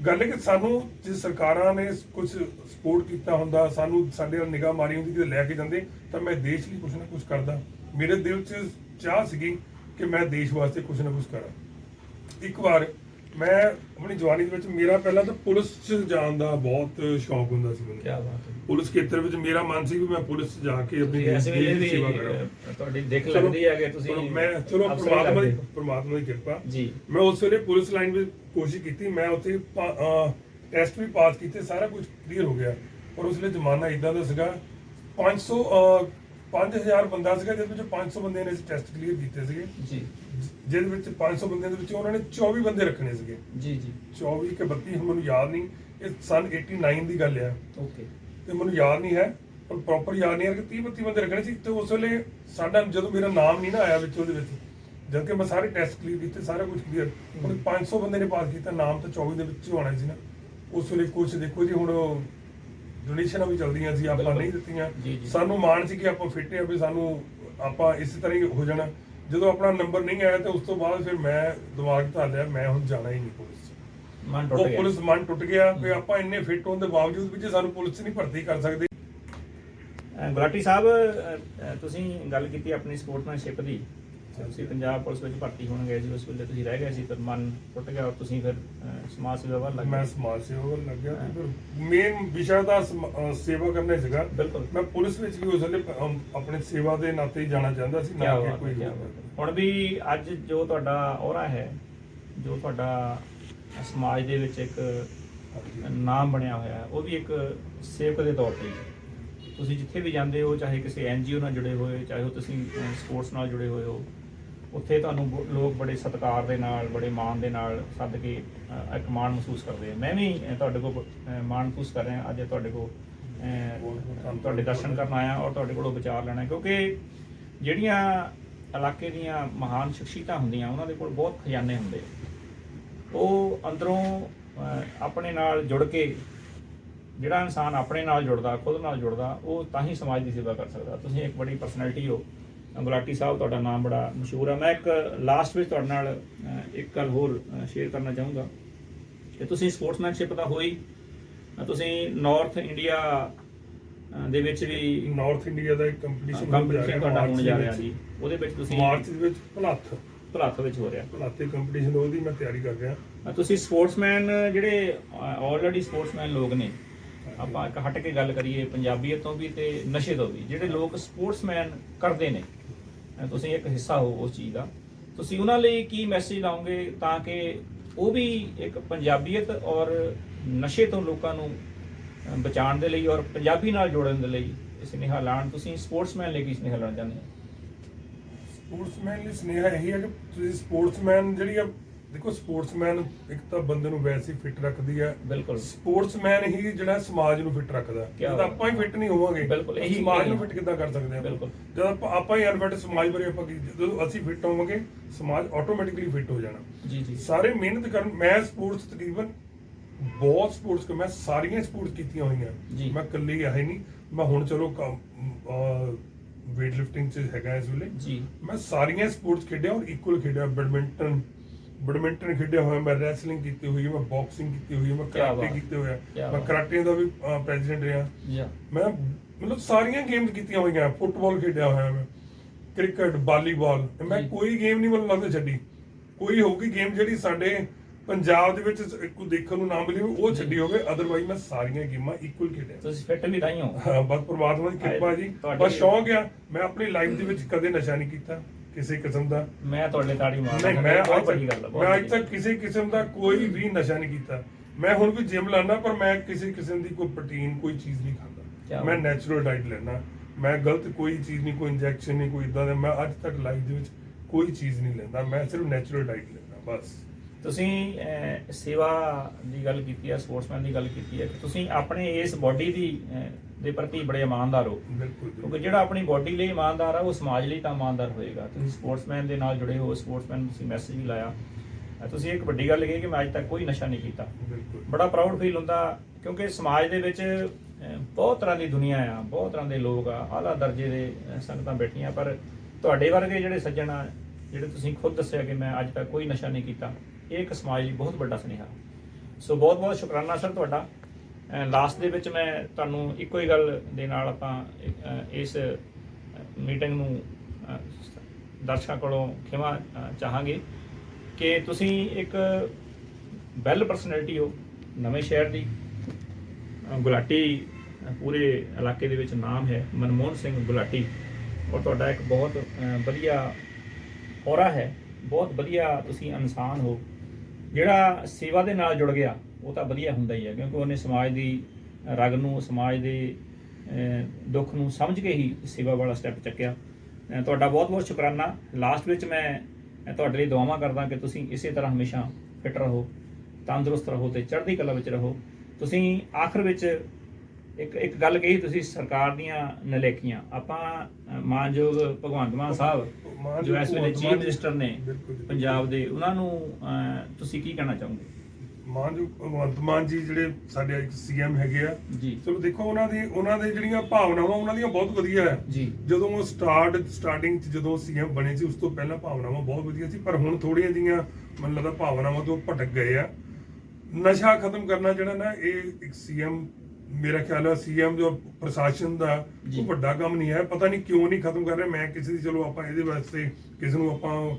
ਗੱਲ ਹੈ ਕਿ ਸਾਨੂੰ ਜੇ ਸਰਕਾਰਾਂ ਨੇ ਕੁਝ ਸਪੋਰਟ ਕੀਤਾ ਹੁੰਦਾ ਸਾਨੂੰ ਸਾਡੇ ਵੱਲ ਨਿਗਾਹ ਮਾਰੀ ਹੁੰਦੀ ਕਿ ਲੈ ਕੇ ਜਾਂਦੇ ਤਾਂ ਮੈਂ ਦੇਸ਼ ਲਈ ਕੁਝ ਨਾ ਕੁਝ ਕਰਦਾ। ਮੇਰੇ ਦਿਲ 'ਚ ਚਾਹ ਸੀਗੀ ਕਿ ਮੈਂ ਦੇਸ਼ ਵਾਸਤੇ ਕੁਝ ਨਾ ਕੁਝ ਕਰਾਂ। ਇੱਕ ਵਾਰ ਮੈਂ ਆਪਣੀ ਜਵਾਨੀ ਦੇ ਵਿੱਚ ਮੇਰਾ ਪਹਿਲਾਂ ਤਾਂ ਪੁਲਿਸ 'ਚ ਜਾਣ ਦਾ ਬਹੁਤ ਸ਼ੌਂਕ ਹੁੰਦਾ ਸੀ ਮੈਨੂੰ। ਕੀ ਬਾਤ ਹੈ। ਪੁਲਿਸ ਖੇਤਰ ਵਿੱਚ ਮੇਰਾ ਮਨ ਸੀ ਕਿ ਮੈਂ ਪੁਲਿਸ 'ਚ ਜਾ ਕੇ ਆਪਣੀ ਦੇਸ਼ ਦੀ ਵੀ ਸੇਵਾ ਕਰਾਂ। ਤੁਹਾਡੀ ਦੇਖ ਲੱਗਦੀ ਹੈ ਕਿ ਤੁਸੀਂ ਮੈਂ ਚਲੋ ਪ੍ਰਮਾਤਮਾ ਦੀ। ਪ੍ਰਮਾਤਮਾ ਦੀ ਕਿਰਪਾ। ਜੀ। ਮੈਂ ਉਸ ਵੇਲੇ ਪੁਲਿਸ ਲਾਈਨ ਵਿੱਚ ਕੋਸ਼ਿਸ਼ ਕੀਤੀ ਮੈਂ ਉੱਥੇ ਟੈਸਟ ਵੀ ਪਾਸ ਕੀਤੇ ਸਾਰਾ ਕੁਝ ਕਲੀਅਰ ਹੋ ਗਿਆ। ਪਰ ਉਸ ਵੇਲੇ ਜ਼ਮਾਨਾ ਇਦਾਂ ਦਾ ਸੀਗਾ। 500 ਅਹ, 5000 ਬੰਦਾ ਸੀਗਾ ਜਿਹਦੇ ਵਿੱਚੋਂ 500 ਬੰਦਿਆਂ ਨੇ ਟੈਸਟ ਕਲੀਅਰ ਕੀਤੇ ਸੀਗੇ। ਜੀ। ਜਿਹਦੇ ਵਿੱਚ 500 ਬੰਦਿਆਂ ਦੇ ਵਿੱਚੋਂ ਉਹਨਾਂ ਨੇ 24 ਬੰਦੇ ਰੱਖਣੇ ਸੀਗੇ। ਜੀ ਜੀ। 24 ਕਿ 32 ਹੁਣ ਮੈਨੂੰ ਯਾਦ ਨਹੀਂ। ਇਹ ਸਨ 89 ਦੀ ਗੱਲ ਆ। ਓਕੇ। ਤੇ ਮੈਨੂੰ ਯਾਦ ਨਹੀਂ ਹੈ ਪਰ ਪ੍ਰੋਪਰ ਯਾਦ ਨਹੀਂ ਹੈ ਕਿ 30 32 ਬੰਦੇ ਰੱਖਣੇ ਸੀ। ਤੇ ਉਸ ਵੇਲੇ ਸਾਡਾ ਜਦੋਂ ਮੇਰਾ ਨਾਮ ਨਹੀਂ ਨਾ ਆਇਆ ਵਿੱਚ ਉਹਦੇ ਵਿੱਚ ਜਦ ਕਿ ਮੈਂ ਸਾਰੇ ਟੈਸਟ ਕਲੀਅਰ ਕੀਤੇ ਸਾਰਾ ਕੁਝ ਕਲੀਅਰ ਹੁਣ 500 ਬੰਦੇ ਨੇ ਪਾਸ ਕੀਤਾ ਨਾਮ ਤਾਂ 24 ਦੇ ਵਿੱਚ ਹੀ ਆਉਣਾ ਸੀ ਨਾ। ਉਸ ਵੇਲੇ ਕੁਝ ਦੇਖੋ ਜੀ ਹੁਣ ਡੋਨੇਸ਼ਨਾਂ ਵੀ ਚੱਲਦੀਆਂ ਸੀ ਆਪਾਂ। ਨਹੀਂ ਦਿੱਤੀਆਂ। ਸਾਨੂੰ ਮਾਣ ਸੀ ਕਿ ਆਪਾਂ ਫਿੱਟ ਆ ਵੀ ਸਾਨੂੰ ਆਪਾਂ ਇਸੇ ਤਰ੍ਹਾਂ ਹੀ ਹੋ ਜਾਣਾ। ਜਦੋਂ ਆਪਣਾ ਨੰਬਰ ਨਹੀਂ ਆਇਆ ਤੇ ਉਸ ਤੋਂ ਬਾਅਦ ਫਿਰ ਮੈਂ ਦਿਮਾਗ ਧਾਰ ਲਿਆ ਮੈਂ ਹੁਣ ਜਾਣਾ ਹੀ ਨਹੀਂ ਪੁਲਿਸ ਮਨ ਟੁੱਟ ਗਿਆ। ਪੁਲਿਸ ਮਨ ਟੁੱਟ ਗਿਆ ਵੀ ਆਪਾਂ ਇੰਨੇ ਫਿੱਟ ਹੋਣ ਦੇ ਬਾਵਜੂਦ ਵੀ ਜੇ ਸਾਨੂੰ ਪੁਲਿਸ ਨਹੀਂ ਭਰਤੀ ਕਰ ਸਕਦੇ। ਗੁਲਾਟੀ ਸਾਹਿਬ ਤੁਸੀਂ ਗੱਲ ਕੀਤੀ ਆਪਣੀ ਸਪੋਰਟਮੈਨਸ਼ਿਪ ਦੀ। ਤੁਸੀਂ ਪੰਜਾਬ ਪੁਲਿਸ ਵਿੱਚ ਭਰਤੀ ਹੋਣ ਗਏ ਸੀ ਉਸ ਵੇਲੇ ਤੁਸੀਂ ਰਹਿ ਗਏ ਸੀ ਪਰ ਮਨ ਟੁੱਟ ਗਿਆ ਔਰ ਤੁਸੀਂ ਫਿਰ ਸਮਾਜ ਸੇਵਾ ਵੱਲ ਲੱਗ ਮੈਂ ਗਏ। ਸਮਾਜ ਸੇਵਾ ਵੱਲ ਲੱਗਿਆ ਮੇਨ ਵਿਸ਼ਾ ਦਾ ਸਮ- ਅਹ ਸੇਵਾ ਕਰਨਾ ਸੀਗਾ। ਬਿਲਕੁਲ। ਮੈਂ ਪੁਲਿਸ ਵਿੱਚ ਵੀ ਉਸ ਵੇਲੇ ਅਮ, ਆਪਣੇ ਸੇਵਾ ਦੇ ਨਾਤੇ ਹੀ ਜਾਣਾ ਚਾਹੁੰਦਾ ਸੀ ਨਾ ਕਿ ਬਾਤ ਕੋਈ ਬਾਤ ਹੈ। ਹੁਣ ਵੀ ਅੱਜ ਜੋ ਤੁਹਾਡਾ ਅਹੁਰਾ ਹੈ ਜੋ ਤੁਹਾਡਾ ਸਮਾਜ ਦੇ ਵਿੱਚ ਇੱਕ ਨਾਮ ਬਣਿਆ ਹੋਇਆ ਹੈ ਉਹ ਵੀ ਇੱਕ ਸੇਵਕ ਦੇ ਤੌਰ ਤੇ ਹੈ। ਤੁਸੀਂ ਜਿੱਥੇ ਵੀ ਜਾਂਦੇ ਹੋ ਚਾਹੇ ਕਿਸੇ ਐਨਜੀਓ ਨਾਲ ਜੁੜੇ ਹੋਏ ਚਾਹੇ ਉਹ ਤੁਸੀਂ ਸਪੋਰਟਸ ਨਾਲ ਜੁੜੇ ਹੋਏ ਹੋ ਉੱਥੇ ਤੁਹਾਨੂੰ ਬ- ਲੋਕ ਬੜੇ ਸਤਿਕਾਰ ਦੇ ਨਾਲ, ਬੜੇ ਮਾਣ ਦੇ ਨਾਲ ਸੱਦ ਕੇ ਇੱਕ ਮਾਣ ਮਹਿਸੂਸ ਕਰਦੇ ਆ। ਮੈਂ ਵੀ ਤੁਹਾਡੇ ਕੋਲ ਮਾਣ ਮਹਿਸੂਸ ਕਰ ਰਿਹਾ। ਅੱਜ ਤੁਹਾਡੇ ਕੋਲ ਤੁਹਾਡੇ ਦਰਸ਼ਨ ਕਰਨ ਆਇਆ ਔਰ ਤੁਹਾਡੇ ਕੋਲੋਂ ਵਿਚਾਰ ਲੈਣਾ। ਕਿਉਂਕਿ ਜਿਹੜੀਆਂ ਇਲਾਕੇ ਦੀਆਂ ਮਹਾਨ ਸ਼ਖਸੀਅਤਾਂ ਹੁੰਦੀਆਂ, ਉਹਨਾਂ ਦੇ ਕੋਲ ਬਹੁਤ ਖਜ਼ਾਨੇ ਹੁੰਦੇ ਆ। ਉਹ ਅੰਦਰੋਂ ਆਪਣੇ ਨਾਲ ਜੁੜ ਕੇ, ਜਿਹੜਾ ਇਨਸਾਨ ਆਪਣੇ ਨਾਲ ਜੁੜਦਾ, ਖੁਦ ਨਾਲ ਜੁੜਦਾ, ਉਹ ਤਾਂ ਹੀ ਸਮਾਜ ਦੀ ਸੇਵਾ ਕਰ ਸਕਦਾ। ਤੁਸੀਂ ਇੱਕ ਬੜੀ ਪਰਸਨੈਲਿਟੀ ਹੋ। ਗੁਲਾਟੀ ਸਾਹਿਬ ਤੁਹਾਡਾ ਨਾਮ ਬੜਾ ਮਸ਼ਹੂਰ ਹੈ ਮੈਂ ਇੱਕ ਲਾਸਟ ਵਿੱਚ ਤੁਹਾਡੇ ਨਾਲ ਇੱਕ ਗੱਲ ਹੋਰ ਸ਼ੇਅਰ ਕਰਨਾ ਚਾਹੂੰਗਾ। ਕਿ ਤੁਸੀਂ ਸਪੋਰਟਸਮੈਨਸ਼ਿਪ ਦਾ ਹੋਈ ਤੁਸੀਂ ਨਾਰਥ ਇੰਡੀਆ ਦੇ ਵਿੱਚ ਵੀ ਨਾਰਥ ਇੰਡੀਆ ਦਾ ਇੱਕ ਕੰਪੀਟੀਸ਼ਨ ਕੰਪੀਟੀਸ਼ਨ ਤੁਹਾਡਾ ਹੋਣ ਜਾ ਰਿਹਾ ਜੀ। ਉਹਦੇ ਵਿੱਚ ਤੁਸੀਂ ਮਾਰਚ ਦੇ ਵਿੱਚ ਭਲੱਥ। ਭਲਾਥ ਵਿੱਚ ਹੋ ਰਿਹਾ। ਭਲੱਥੇ ਕੰਪੀਟੀਸ਼ਨ ਉਹਦੀ ਮੈਂ ਤਿਆਰੀ ਕਰ ਰਿਹਾ। ਤੁਸੀਂ ਸਪੋਰਟਸਮੈਨ ਜਿਹੜੇ ਆਲਰੇਡੀ ਸਪੋਰਟਸਮੈਨ ਲੋਕ ਨੇ ਆਪਾਂ ਇੱਕ ਹਟ ਕੇ ਗੱਲ ਕਰੀਏ ਪੰਜਾਬੀਅਤ ਤੋਂ ਵੀ ਤੇ ਨਸ਼ੇ ਤੋਂ ਵੀ, ਜਿਹੜੇ ਲੋਕ ਸਪੋਰਟਸਮੈਨ ਕਰਦੇ ਨੇ ਤੁਸੀਂ ਇੱਕ ਹਿੱਸਾ ਹੋ ਉਸ ਚੀਜ਼ ਦਾ, ਤੁਸੀਂ ਉਹਨਾਂ ਲਈ ਕੀ ਮੈਸੇਜ ਲਾਉਂਗੇ ਤਾਂ ਕਿ ਉਹ ਵੀ ਇੱਕ ਪੰਜਾਬੀਅਤ ਔਰ ਨਸ਼ੇ ਤੋਂ ਲੋਕਾਂ ਨੂੰ ਬਚਾਉਣ ਦੇ ਲਈ ਔਰ ਪੰਜਾਬੀ ਨਾਲ ਜੋੜਨ ਦੇ ਲਈ ਸੁਨੇਹਾ ਲਾਣ ਤੁਸੀਂ ਸਪੋਰਟਸਮੈਨ ਲਈ ਕੀ ਸੁਨੇਹਾ ਲਾਉਣਾ ਚਾਹੁੰਦੇ ਹੋ? ਸਪੋਰਟਸਮੈਨ ਲਈ ਸੁਨੇਹਾ ਇਹੀ ਹੈ ਕਿ ਤੁਸੀਂ ਸਪੋਰਟਸਮੈਨ ਜਿਹੜੀ ਆ ਦੇਖੋ ਸਪੋਰਟਸਮੈਨ ਇੱਕ ਤਾਂ ਬੰਦੇ ਨੂੰ ਵੈਸੇ ਹੀ ਫਿੱਟ ਰੱਖਦੀ ਹੈ ਬਿਲਕੁਲ। ਸਪੋਰਟਸਮੈਨ ਹੀ ਜਿਹੜਾ ਸਮਾਜ ਨੂੰ ਫਿੱਟ ਰੱਖਦਾ। ਕਿਆ ਜਦ ਆਪਾਂ ਹੀ ਫਿੱਟ ਨਹੀਂ ਹੋਵਾਂਗੇ ਬਿਲਕੁਲ, ਇਹੀ- ਸਮਾਜ ਨੂੰ। ਫਿੱਟ ਕਿੱਦਾਂ ਕਰ ਸਕਦੇ ਹਾਂ ਬਿਲਕੁਲ। ਜਦ ਆਪਾਂ ਆਪਾਂ ਹੀ ਅਨਫਿਟ ਸਮਾਜ ਬਾਰੇ ਆਪਾਂ ਕੀ ਜਦੋਂ ਅਸੀਂ ਫਿੱਟ ਹੋਵਾਂਗੇ ਸਮਾਜ ਆਟੋਮੈਟਿਕਲੀ ਫਿੱਟ ਹੋ ਜਾਣਾ। ਜੀ ਜੀ। ਸਾਰੇ ਮਿਹਨਤ ਕਰਨ ਮੈਂ ਸਪੋਰਟਸ ਤਕਰੀਬਨ ਬਹੁਤ ਸਪੋਰਟਸ ਕਰ ਮੈਂ ਸਾਰੀਆਂ ਸਪੋਰਟਸ ਕੀਤੀਆਂ ਜੀ। ਹੋਈਆਂ ਮੈਂ ਇਕੱਲੀ ਆਹੀ ਨਹੀਂ। ਮੈਂ ਹੁਣ ਚਲੋ ਵੇਟ ਲਿਫਟਿੰਗ ਚ ਹੈਗਾ ਇਸ ਵੇਲੇ। ਜੀ। ਮੈਂ ਸਾਰੀਆਂ ਸਪੋਰਟਸ ਖੇਡਿਆ ਔਰ ਇਕੁਅਲ ਖੇਡਿਆ। ਬੈਡਮਿੰਟਨ ਬੈਡਮਿੰਟਨ ਖੇਡਿਆ ਹੋਇਆ ਮੈਂ ਰੈਸਲਿੰਗ ਕੀਤੀ ਹੋਈ ਹੈ ਮੈਂ ਬਾਕਸਿੰਗ ਕੀਤੀ ਹੋਈ ਹੈ ਮੈਂ ਕਰਾਟੇ। ਕੀਤੇ ਹੋਇਆ ਮੈਂ। ਕਰਾਟੇ ਦਾ ਵੀ ਪ੍ਰੈਜ਼ੀਡੈਂਟ ਰਿਹਾ ਮੈਂ ਮਤਲਬ ਸਾਰੀਆਂ ਗੇਮਸ ਕੀਤੀਆਂ ਹੋਈਆਂ ਫੁੱਟਬਾਲ ਖੇਡਿਆ ਹੋਇਆ ਮੈਂ ਕ੍ਰਿਕਟ ਵਾਲੀਬਾਲ ਮੈਂ। ਕੋਈ ਗੇਮ ਨਹੀਂ ਮੈਨੂੰ ਲੱਗਦਾ ਛੱਡੀ ਕੋਈ ਹੋਊਗੀ ਗੇਮ ਜਿਹੜੀ ਸਾਡੇ ਪੰਜਾਬ ਦੇ ਵਿੱਚ ਇੱਕ ਦੇਖਣ ਨੂੰ ਨਾ ਮਿਲੀ ਉਹ। ਛੱਡੀ ਹੋਵੇ ਅਦਰਵਾਈਜ਼ ਮੈਂ ਸਾਰੀਆਂ ਗੇਮਾਂ ਇਕੁਅਲ ਖੇਡਿਆ ਤੁਸੀਂ ਫਿੱਟ ਵੀ ਤਾਂ ਹੀ ਹੋ ਹਾਂ ਬਸ ਪ੍ਰਮਾਤਮਾ ਦੀ ਕਿਰਪਾ ਜੀ ਬਸ ਸ਼ੌਂਕ ਆ ਮੈਂ ਆਪਣੀ ਲਾਈਫ ਦੇ ਵਿੱਚ ਕਦੇ ਨਸ਼ਾ ਨਹੀਂ ਕੀਤਾ ਕਿਸੇ ਕਿਸਮ ਦਾ ਮੈਂ ਤੁਹਾਡੇ ਤਾੜੀ ਮਾਰਦਾ ਨਹੀਂ ਮੈਂ ਬਹੁਤ ਅੱਜ ਵੱਡੀ ਗੱਲ ਹੈ ਬਹੁਤ ਮੈਂ ਅੱਜ ਵੱਡੀ ਤੱਕ ਕਿਸੇ ਕਿਸਮ ਦਾ ਕੋਈ ਵੀ ਨਸ਼ਾ ਨਹੀਂ ਕੀਤਾ। ਮੈਂ ਹੁਣ ਵੀ ਜਿਮ ਲਾਣਾ ਪਰ ਮੈਂ ਕਿਸੇ ਕਿਸਮ ਦੀ ਕੋਈ ਪ੍ਰੋਟੀਨ ਕੋਈ ਚੀਜ਼ ਨਹੀਂ ਖਾਂਦਾ। ਮੈਂ। ਨੈਚੁਰਲ ਡਾਈਟ ਲੈਣਾ ਮੈਂ ਗਲਤ ਕੋਈ ਚੀਜ਼ ਨਹੀਂ ਕੋਈ ਇੰਜੈਕਸ਼ਨ ਨਹੀਂ ਕੋਈ ਇਦਾਂ ਦਾ ਮੈਂ ਅੱਜ ਤੱਕ ਲਾਈਫ ਦੇ ਵਿੱਚ ਕੋਈ ਚੀਜ਼ ਨਹੀਂ ਲੈਂਦਾ। ਮੈਂ ਸਿਰਫ ਨੈਚੁਰਲ ਡਾਈਟ ਲੈਂਦਾ ਬਸ। ਤੁਸੀਂ ਸੇਵਾ ਦੀ ਗੱਲ ਕੀਤੀ ਹੈ ਸਪੋਰਟਸਮੈਨ ਦੀ ਗੱਲ ਕੀਤੀ ਹੈ ਕਿ ਤੁਸੀਂ ਆਪਣੇ ਇਸ ਬਾਡੀ ਦੀ ਦੇ ਪ੍ਰਤੀ ਬੜੇ ਇਮਾਨਦਾਰ ਹੋ। ਬਿਲਕੁਲ। ਕਿਉਂਕਿ ਜਿਹੜਾ ਆਪਣੀ ਬਾਡੀ ਲਈ ਇਮਾਨਦਾਰ ਆ ਉਹ ਸਮਾਜ ਲਈ ਤਾਂ ਇਮਾਨਦਾਰ ਹੋਏਗਾ। ਤੁਸੀਂ ਸਪੋਰਟਸਮੈਨ ਦੇ ਨਾਲ ਜੁੜੇ ਹੋ ਸਪੋਰਟਸਮੈਨ ਤੁਸੀਂ ਮੈਸੇਜ ਵੀ ਲਾਇਆ। ਤੁਸੀਂ ਇੱਕ ਵੱਡੀ ਗੱਲ ਕਹੀ ਕਿ ਮੈਂ ਅੱਜ ਤੱਕ ਕੋਈ ਨਸ਼ਾ ਨਹੀਂ ਕੀਤਾ। ਬੜਾ ਪ੍ਰਾਊਡ ਫੀਲ ਹੁੰਦਾ ਕਿਉਂਕਿ ਸਮਾਜ ਦੇ ਵਿੱਚ ਬਹੁਤ ਤਰ੍ਹਾਂ ਦੀ ਦੁਨੀਆ ਆ ਬਹੁਤ ਤਰ੍ਹਾਂ ਦੇ ਲੋਕ ਆ ਆਲਾ ਦਰਜੇ ਦੇ ਸੰਗਤਾਂ ਬੈਠੀਆਂ ਪਰ ਤੁਹਾਡੇ ਵਰਗੇ ਜਿਹੜੇ ਸੱਜਣ ਆ ਜਿਹੜੇ ਤੁਸੀਂ ਖੁਦ ਦੱਸਿਆ ਕਿ ਮੈਂ ਅੱਜ ਤੱਕ ਕੋਈ ਨਸ਼ਾ ਨਹੀਂ ਕੀਤਾ ਇਹ ਇੱਕ ਸਮਾਜ ਲਈ ਬਹੁਤ ਵੱਡਾ ਸੁਨੇਹਾ। ਸੋ ਬਹੁਤ ਬਹੁਤ ਸ਼ੁਕਰਾਨਾ ਸਰ ਤੁਹਾਡਾ। ਲਾਸਟ ਦੇ ਵਿੱਚ ਮੈਂ ਤੁਹਾਨੂੰ ਇੱਕੋ ਹੀ ਗੱਲ ਦੇ ਨਾਲ ਆਪਾਂ ਇਸ ਮੀਟਿੰਗ ਨੂੰ ਦਰਸ਼ਕਾਂ ਕੋਲੋਂ ਖਿਮਾ ਚਾਹਾਂਗੇ ਕਿ ਤੁਸੀਂ ਇੱਕ ਵੈਲ ਪਰਸਨੈਲਿਟੀ ਹੋ, ਨਵੇਂ ਸ਼ਹਿਰ ਦੀ। ਗੁਲਾਟੀ ਪੂਰੇ ਇਲਾਕੇ ਦੇ ਵਿੱਚ ਨਾਮ ਹੈ, ਮਨਮੋਹਨ ਸਿੰਘ ਗੁਲਾਟੀ। ਔਰ ਤੁਹਾਡਾ ਇੱਕ ਬਹੁਤ ਵਧੀਆ ਔਰਾ ਹੈ, ਬਹੁਤ ਵਧੀਆ ਤੁਸੀਂ ਇਨਸਾਨ ਹੋ, ਜਿਹੜਾ ਸੇਵਾ ਦੇ ਨਾਲ ਜੁੜ ਗਿਆ। ਉਹ ਤਾਂ ਵਧੀਆ ਹੁੰਦਾ ਹੀ ਹੈ ਕਿਉਂਕਿ ਉਹਨੇ ਸਮਾਜ ਦੀ ਰਗ ਨੂੰ ਸਮਾਜ ਦੇ ਦੁੱਖ ਨੂੰ ਸਮਝ ਕੇ ਹੀ ਸੇਵਾ ਵਾਲਾ ਸਟੈਪ ਚੱਕਿਆ। ਤੁਹਾਡਾ ਬਹੁਤ ਬਹੁਤ ਸ਼ੁਕਰਾਨਾ। ਲਾਸਟ ਵਿੱਚ ਮੈਂ ਤੁਹਾਡੇ ਲਈ ਦੁਆਵਾਂ ਕਰਦਾ ਕਿ ਤੁਸੀਂ ਇਸੇ ਤਰ੍ਹਾਂ ਹਮੇਸ਼ਾ ਫਿਟ ਰਹੋ ਤੰਦਰੁਸਤ ਰਹੋ ਤੇ ਚੜ੍ਹਦੀ ਕਲਾ ਵਿੱਚ ਰਹੋ। ਤੁਸੀਂ ਆਖਰ ਵਿੱਚ ਇੱਕ ਇੱਕ ਗੱਲ ਕਹੀ ਤੁਸੀਂ ਸਰਕਾਰ ਦੀਆਂ ਨਲੇਕੀਆਂ। ਆਪਾਂ ਮਾਨਯੋਗ ਭਗਵੰਤ ਮਾਨ ਸਾਹਿਬ ਜੋ ਇਸ ਵੇਲੇ ਚੀਫ ਮਾਨ ਮਿਨਿਸਟਰ ਨੇ। ਪੰਜਾਬ ਦੇ ਉਹਨਾਂ ਨੂੰ ਤੁਸੀਂ ਕੀ ਕਹਿਣਾ ਚਾਹੋਗੇ? ਮਾਨ ਜੋ ਭਗਵੰਤ ਮਾਨ ਜੀ ਜਿਹੜੇ ਸਾਡੇ ਸੀਐਮ ਹੈਗੇ ਆ ਜੀ। ਚਲੋ ਦੇਖੋ ਉਹਨਾਂ ਦੀ ਉਹਨਾਂ ਦੇ ਜਿਹੜੀਆਂ ਭਾਵਨਾਵਾਂ ਉਹਨਾਂ ਦੀਆਂ ਬਹੁਤ ਵਧੀਆ ਹੈ। ਜੀ। ਜਦੋਂ ਉਹ ਸਟਾਰਟ ਸਟਾਰਟਿੰਗ ਚ ਜਦੋਂ ਸੀਐਮ ਬਣੇ ਸੀ ਉਸ ਤੋਂ ਪਹਿਲਾਂ ਭਾਵਨਾਵਾਂ ਬਹੁਤ ਵਧੀਆ ਸੀ ਪਰ ਹੁਣ ਥੋੜੀਆਂ ਜੀਆਂ ਮੈਨੂੰ ਲੱਗਦਾ ਭਾਵਨਾਵਾਂ ਤੋਂ ਭਟਕ ਗਏ ਆ। ਨਸ਼ਾ ਖਤਮ ਕਰਨਾ ਜਿਹੜਾ ਨਾ ਇਹ ਇੱਕ ਸੀਐਮ ਮੇਰਾ ਖਿਆਲ ਹੈ ਸੀਐਮ ਜੋ ਪ੍ਰਸ਼ਾਸਨ ਦਾ। ਉਹ ਵੱਡਾ ਕੰਮ ਨਹੀਂ ਹੈ। ਪਤਾ ਨਹੀਂ ਕਿਉਂ ਨਹੀਂ ਖਤਮ ਕਰ ਰਹੇ। ਮੈਂ ਕਿਸੇ ਦੀ ਚਲੋ ਆਪਾਂ ਇਹਦੇ ਵਾਸਤੇ ਕਿਸੇ ਨੂੰ ਆਪਾਂ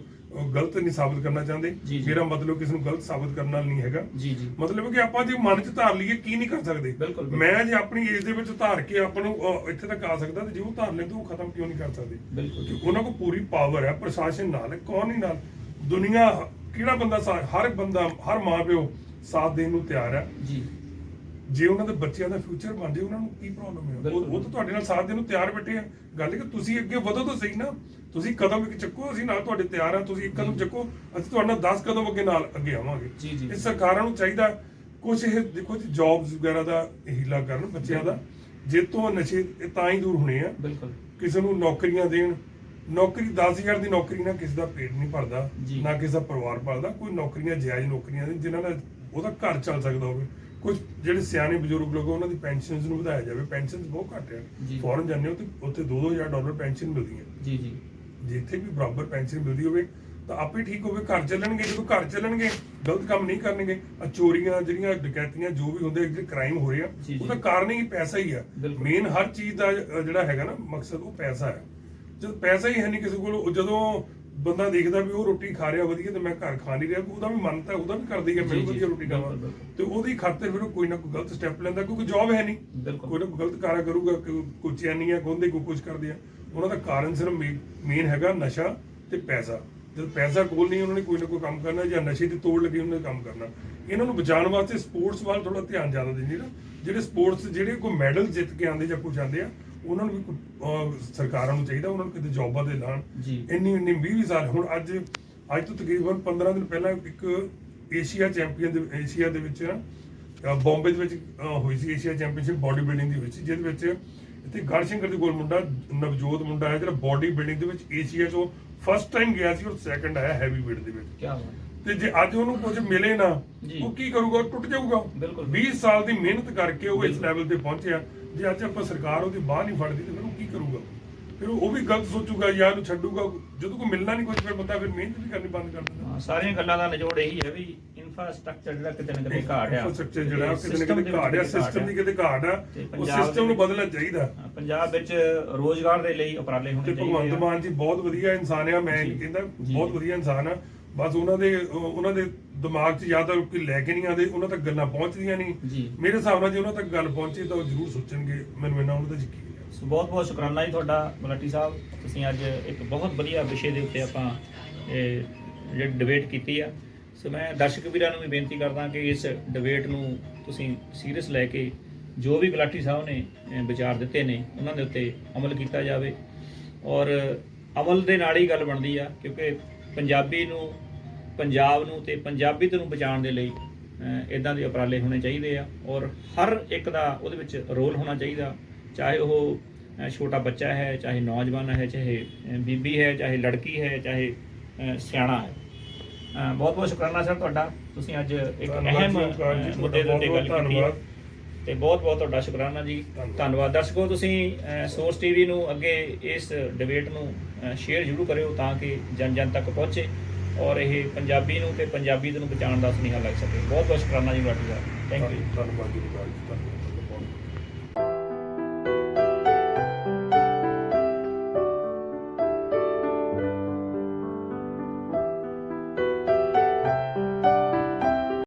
ਗਲਤ ਨਹੀਂ ਸਾਬਤ ਕਰਨਾ ਚਾਹੁੰਦੇ। ਮੇਰਾ ਮਤਲਬ ਕਿਸੇ ਨੂੰ ਗਲਤ ਸਾਬਤ ਕਰਨ ਨਾਲ ਨਹੀਂ ਹੈਗਾ। ਜੀ ਜੀ। ਮਤਲਬ ਕਿ ਆਪਾਂ ਜੇ ਮਨ ਚ ਧਾਰ ਲਈਏ ਕੀ ਨਹੀਂ ਕਰ ਸਕਦੇ। ਮੈਂ ਜੇ ਆਪਣੀ ਏਜ ਦੇ ਵਿੱਚ ਧਾਰ ਕੇ ਆਪਾਂ ਨੂੰ ਇੱਥੇ ਤੱਕ ਆ ਸਕਦਾ ਤੇ ਜੇ ਉਹ ਧਾਰ ਲੈਂਦੇ ਉਹ ਖਤਮ ਕਿਉਂ ਨਹੀਂ ਕਰ ਸਕਦੇ? ਉਹਨਾਂ ਕੋਲ ਪੂਰੀ ਪਾਵਰ ਹੈ ਪ੍ਰਸ਼ਾਸਨ ਨਾਲ ਕੌਣ ਨਹੀਂ ਨਾਲ? ਦੁਨੀਆ ਕਿਹੜਾ ਬੰਦਾ ਹਰ ਬੰਦਾ ਹਰ ਮਾਂ ਪਿਓ ਸਾਥ ਦੇਣ ਨੂੰ ਤਿਆਰ ਹੈ। ਜੀ। ਜੇ ਉਹਨਾਂ ਦੇ ਬੱਚਿਆਂ ਦਾ ਫਿਊਚਰ ਬਣ ਜੇ ਉਹਨਾਂ ਨੂੰ ਕੀ ਪ੍ਰੋਬਲਮ ਹੈ? ਉਹ ਤਾਂ ਤੁਹਾਡੇ ਨਾਲ ਸਾਥ ਦੇਣ ਨੂੰ ਤਿਆਰ ਬੈਠੇ ਆ। ਗੱਲ ਕਿ ਤੁਸੀਂ ਅੱਗੇ ਵਧੋ ਤਾਂ ਸਹੀ ਨਾ। ਤੁਸੀਂ ਕਦਮ ਇੱਕ ਚੱਕੋ ਅਸੀਂ ਨਾਲ ਤੁਹਾਡੇ ਤਿਆਰ ਆ ਤੁਸੀਂ ਇੱਕ ਕਦਮ ਚੱਕੋ ਅਸੀਂ ਤੁਹਾਡੇ ਨਾਲ 10 ਕਦਮ ਅੱਗੇ ਨਾਲ ਅੱਗੇ ਆਵਾਂਗੇ। ਜੀ, ਸਰਕਾਰਾਂ ਨੂੰ ਚਾਹੀਦਾ ਕੁਝ ਇਹ ਦੇਖੋ ਜੀ ਜੌਬਸ ਵਗੈਰਾ ਦਾ ਹੀਲਾ ਕਰਨ ਬੱਚਿਆਂ ਦਾ। ਜੇ ਤੋਂ ਨਸ਼ੇ ਇਹ ਤਾਂ ਹੀ ਦੂਰ ਹੋਣੇ ਆ। ਬਿਲਕੁਲ। ਕਿਸੇ ਨੂੰ ਨੌਕਰੀਆਂ ਦੇਣ ਨੌਕਰੀ 10000 ਦੀ ਨੌਕਰੀ ਨਾਲ ਕਿਸੇ ਦਾ ਪੇਟ ਨਹੀਂ ਭਰਦਾ ਜੀ। ਨਾ ਕਿਸੇ ਦਾ ਪਰਿਵਾਰ ਭਰਦਾ ਕੋਈ ਨੌਕਰੀਆਂ ਜਾਇਜ਼ ਨੌਕਰੀਆਂ ਨੇ ਜਿਨ੍ਹਾਂ ਨਾਲ ਉਹਦਾ ਘਰ ਚੱਲ ਸਕਦਾ ਹੋਵੇ। ਕੁਝ ਜਿਹੜੇ ਸਿਆਣੇ ਬਜ਼ੁਰਗ ਲੋਕ ਆ, ਉਹਨਾਂ ਦੀ ਪੈਨਸ਼ਨਸ ਨੂੰ ਵਧਾਇਆ ਜਾਵੇ। ਪੈਨਸ਼ਨਸ ਬਹੁਤ ਘੱਟ ਜੀ। ਆ ਫੋਰਨ ਜਾਂਦੇ ਹੋ ਤੇ ਉੱਥੇ 2-2000 ਡਾਲਰ ਪੈਨਸ਼ਨ ਮਿਲਦੀ ਹੈ ਜੀ ਜੀ। ਜਿੱਥੇ ਵੀ ਬਰਾਬਰ ਪੈਨਸ਼ਨ ਮਿਲਦੀ ਹੋਵੇ ਤਾਂ ਆਪੇ ਠੀਕ ਹੋਵੇ ਘਰ ਚੱਲਣਗੇ ਜਦੋਂ ਘਰ ਚੱਲਣਗੇ ਗਲਤ ਕੰਮ ਨਹੀਂ ਕਰਨਗੇ ਆ ਚੋਰੀਆਂ ਜਿਹੜੀਆਂ ਡਕੈਤੀਆਂ ਜੋ ਵੀ ਹੁੰਦੇ ਜਿਹੜੇ ਕ੍ਰਾਈਮ ਹੋ ਰਹੇ ਆ ਜੀ, ਜੀ। ਉਹਦਾ ਕਾਰਨ ਹੀ ਪੈਸਾ ਹੀ ਆ ਬਿਲਕੁਲ। ਮੇਨ ਹਰ ਚੀਜ਼ ਦਾ ਜਿਹੜਾ ਹੈਗਾ ਨਾ ਮਕਸਦ ਉਹ ਪੈਸਾ ਹੈ ਜਦ ਪੈਸਾ ਹੀ ਹੈ ਨਹੀਂ ਕਿਸੇ ਕੋਲ ਉਹ ਜਦੋਂ ਬੰਦਾ ਦੇਖਦਾ ਵੀ ਉਹ ਰੋਟੀ ਖਾ ਰਿਹਾ ਵਧੀਆ ਤੇ ਮੈਂ ਘਰ ਖਾ ਨਹੀਂ ਰਿਹਾ ਉਹਦਾ ਵੀ ਮਨ ਤਾਂ ਉਹਦਾ ਵੀ ਕਰਦੀ ਹੈ ਮੈਂ ਜੀ, ਵੀ ਜੀ, ਵਧੀਆ ਰੋਟੀ ਖਾਵਾਂ ਬਿਲਕੁਲ, ਬਿਲਕੁਲ। ਤੇ ਉਹਦੀ ਖਾਤਰ ਫਿਰ ਉਹ ਕੋਈ ਨਾ ਕੋਈ ਗਲਤ ਸਟੈਪ ਲੈਂਦਾ ਕਿਉਂਕਿ ਜੌਬ ਹੈ ਨਹੀਂ ਬਿਲਕੁਲ। ਕੋਈ ਨਾ ਕੋਈ ਗਲਤ ਕਾਰਾ ਕਰੂਗਾ ਕੋਈ- ਆ ਖੋਂਦੇ ਕੋਈ ਕੁਝ ਕਰਦੇ ਆ ਉਹਨਾਂ ਦਾ ਕਾਰਨ ਸਿਰਫ ਮੇਨ ਹੈਗਾ ਨਸ਼ਾ ਤੇ ਪੈਸਾ। ਜਦ ਪੈਸਾ ਕੋਲ ਨਹੀਂ ਉਹਨਾਂ ਨੇ ਕੋਈ ਨਾ ਕੋਈ ਕੰਮ ਕਰਨਾ ਜਾਂ ਨਸ਼ੇ ਦੀ ਤੋੜ ਲੱਗੀ ਉਹਨਾਂ ਨੇ ਕੰਮ ਕਰਨਾ। ਇਹਨਾਂ ਨੂੰ ਬਚਾਉਣ ਵਾਸਤੇ ਸਪੋਰਟਸ ਵੱਲ ਥੋੜਾ ਧਿਆਨ ਜ਼ਿਆਦਾ ਦੇਣੀ ਨਾ ਜਿਹੜੇ ਸਪੋਰਟਸ ਜਿਹੜੇ ਕੋਈ ਮੈਡਲ ਜਿੱਤ ਕੇ ਆਉਂਦੇ ਜਾਂ ਕੁਝ ਆਉਂਦੇ ਆ ਉਹਨਾਂ ਨੂੰ ਵੀ ਸਰਕਾਰਾਂ ਨੂੰ ਚਾਹੀਦਾ ਉਹਨਾਂ ਨੂੰ ਕਿਤੇ ਜੌਬਾਂ ਦੇ ਲਾਣ। ਇੰਨੀ ਇੰਨੀ 20 20 ਸਾਲ ਹੁਣ ਅੱਜ ਅੱਜ ਤੋਂ ਤਕਰੀਬਨ 15 ਦਿਨ ਪਹਿਲਾਂ ਇੱਕ ਏਸ਼ੀਆ ਚੈਂਪੀਅਨ ਦੇ ਏਸ਼ੀਆ ਦੇ ਵਿੱਚ ਨਾ ਬੰਬੇ ਦੇ ਵਿੱਚ ਹੋਈ ਸੀ ਏਸ਼ੀਆ ਚੈਂਪੀਅਨਸ਼ਿਪ ਬਾਡੀ ਬਿਲਡਿੰਗ ਦੀ ਹੋਈ ਸੀ ਜਿਹਦੇ ਵਿੱਚ ਇੱਥੇ ਗੜਸ਼ੰਕਰ ਦੇ ਕੋਲ ਮੁੰਡਾ ਨਵਜੋਤ ਮੁੰਡਾ ਹੈ ਜਿਹੜਾ ਬਾਡੀ ਬਿਲਡਿੰਗ ਦੇ ਵਿੱਚ ਏਸ਼ੀਆ ਚੋਂ ਫਸਟ ਟਾਈਮ ਗਿਆ ਸੀ ਔਰ ਸੈਕੰਡ ਆਇਆ ਹੈਵੀ weight ਦੇ ਵਿੱਚ। ਕੀ ਤੇ ਜੇ ਅੱਜ ਉਹਨੂੰ ਕੁਝ ਮਿਲੇ ਨਾ। ਉਹ ਕੀ ਕਰੂਗਾ? ਟੁੱਟ ਜਾਊਗਾ। ਬਿਲਕੁਲ। 20 ਸਾਲ ਦੀ ਮਿਹਨਤ ਕਰਕੇ ਉਹ ਇਸ। ਲੈਵਲ ਤੇ ਪਹੁੰਚਿਆ। ਜੇ ਅੱਜ ਆਪਾਂ ਸਰਕਾਰ ਉਹਦੀ ਬਾਹ ਨਹੀਂ ਫੜਦੀ ਤੇ ਫਿਰ ਉਹ ਕੀ ਕਰੂਗਾ? ਫਿਰ ਉਹ ਵੀ ਗਲਤ ਸੋਚੂਗਾ ਜਾਂ ਇਹਨੂੰ ਛੱਡੂਗਾ। ਜਦੋਂ ਕੋਈ ਮਿਲਣਾ ਨਹੀਂ ਕੁਝ ਫਿਰ ਬੰਦਾ ਫਿਰ ਮਿਹਨਤ ਵੀ ਕਰਨੀ ਬੰਦ ਕਰ ਦਿੰਦਾ। ਸਾਰੀਆਂ ਗੱਲਾਂ ਦਾ ਨਿਚੋੜ ਇਹੀ ਹੈ ਵੀ ਇਨਫਰਾਸਟ੍ਰਕਚਰ ਜਿਹੜਾ ਕਿਤੇ ਨਾ ਕਿਤੇ ਘਾਟ ਆ। Infrastructure ਜਿਹੜਾ ਕਿਤੇ ਨਾ ਕਿਤੇ ਘਾਟ ਆ ਸਿਸਟਮ ਦੀ ਕਿਤੇ ਘਾਟ ਆ ਉਹ ਸਿਸਟਮ ਨੂੰ ਬਦਲਣਾ ਚਾਹੀਦਾ। ਪੰਜਾਬ ਵਿੱਚ ਰੋਜ਼ਗਾਰ ਦੇ ਲਈ ਉਪਰਾਲੇ ਹੋਣੇ ਚਾਹੀਦੇ ਭਗਵੰਤ ਮਾਨ ਜੀ ਬਹੁਤ ਵਧੀਆ ਇਨਸਾਨ ਆ ਮੈਂ ਕਹਿੰਦਾ। ਬਹੁਤ ਵਧੀਆ ਇਨਸਾਨ ਆ। ਬਸ ਉਹਨਾਂ ਦੇ ਉਹਨਾਂ ਦੇ ਦਿਮਾਗ 'ਚ ਜਾਂ ਤਾਂ ਕੋਈ ਲੈ ਕੇ ਨਹੀਂ ਆਦੇ ਉਹਨਾਂ ਤੱਕ ਗੱਲਾਂ ਪਹੁੰਚਦੀਆਂ ਨਹੀਂ। ਮੇਰੇ ਹਿਸਾਬ ਨਾਲ ਜੇ ਉਹਨਾਂ ਤੱਕ ਗੱਲ ਪਹੁੰਚੀ ਤਾਂ ਉਹ ਜ਼ਰੂਰ ਸੋਚਣਗੇ ਮੈਨੂੰ ਇਹਨਾਂ ਉਹਨਾਂ ਦਾ ਯਕੀਨ ਸੋ ਬਹੁਤ ਬਹੁਤ ਸ਼ੁਕਰਾਨਾ ਜੀ ਤੁਹਾਡਾ ਮਲੱਟੀ ਸਾਹਿਬ। ਤੁਸੀਂ ਅੱਜ ਇੱਕ ਬਹੁਤ ਵਧੀਆ ਵਿਸ਼ੇ ਦੇ ਉੱਤੇ ਆਪਾਂ ਇਹ ਜਿਹੜੀ ਡਿਬੇਟ ਕੀਤੀ ਆ। ਸੋ ਮੈਂ ਦਰਸ਼ਕ ਵੀਰਾਂ ਨੂੰ ਵੀ ਬੇਨਤੀ ਕਰਦਾ ਕਿ ਇਸ ਡਿਬੇਟ ਨੂੰ ਤੁਸੀਂ ਸੀਰੀਅਸ ਲੈ ਕੇ ਜੋ ਵੀ ਗੁਲਾਟੀ ਸਾਹਿਬ ਨੇ ਵਿਚਾਰ ਦਿੱਤੇ ਨੇ, ਉਹਨਾਂ ਦੇ ਉੱਤੇ ਅਮਲ ਕੀਤਾ ਜਾਵੇ। ਔਰ ਅਮਲ ਦੇ ਨਾਲ ਹੀ ਗੱਲ ਬਣਦੀ ਆ, ਕਿਉਂਕਿ ਪੰਜਾਬੀ ਨੂੰ, ਪੰਜਾਬ ਨੂੰ ਤੇ ਪੰਜਾਬੀਤ ਨੂੰ ਬਚਾਉਣ ਦੇ ਲਈ ਇਦਾਂ ਦੇ ਉਪਰਾਲੇ ਹੋਣੇ ਚਾਹੀਦੇ ਆ। ਔਰ ਹਰ ਇੱਕ ਦਾ ਉਹਦੇ ਵਿੱਚ ਰੋਲ ਹੋਣਾ ਚਾਹੀਦਾ। ਚਾਹੇ ਉਹ ਛੋਟਾ ਬੱਚਾ ਹੈ, ਚਾਹੇ ਨੌਜਵਾਨ ਹੈ, ਚਾਹੇ ਬੀਬੀ ਹੈ, ਚਾਹੇ ਲੜਕੀ ਹੈ, ਚਾਹੇ ਸਿਆਣਾ ਹੈ। ਬਹੁਤ ਬਹੁਤ ਸ਼ੁਕਰਾਨਾ ਸਰ ਤੁਹਾਡਾ। ਤੁਸੀਂ ਅੱਜ ਇੱਕ ਅਹਿਮ ਮੁੱਦੇ ਦੇ ਉੱਤੇ ਗੱਲ ਕੀਤੀ। ਤੇ ਬਹੁਤ ਬਹੁਤ ਤੁਹਾਡਾ ਸ਼ੁਕਰਾਨਾ ਜੀ। ਧੰਨਵਾਦ। ਦਰਸ਼ਕੋ ਤੁਸੀਂ ਸੋਰਸ ਟੀਵੀ ਨੂੰ ਅੱਗੇ ਇਸ ਡਿਬੇਟ ਨੂੰ ਸ਼ੇਅਰ ਜ਼ਰੂਰ ਕਰਿਓ ਤਾਂ ਕਿ ਜਨ ਜਨ ਤੱਕ ਪਹੁੰਚੇ ਔਰ ਇਹ ਪੰਜਾਬੀ ਨੂੰ ਤੇ ਪੰਜਾਬੀਅਤ ਨੂੰ ਬਚਾਉਣ ਦਾ ਸੁਨੇਹਾ ਲੱਗ ਸਕੇ। ਬਹੁਤ ਬਹੁਤ ਸ਼ੁਕਰਾਨਾ ਜੀ ਤੁਹਾਡਾ। ਥੈਂਕ ਯੂ ਧੰਨਵਾਦ ਜੀ ਧੰਨਵਾਦ।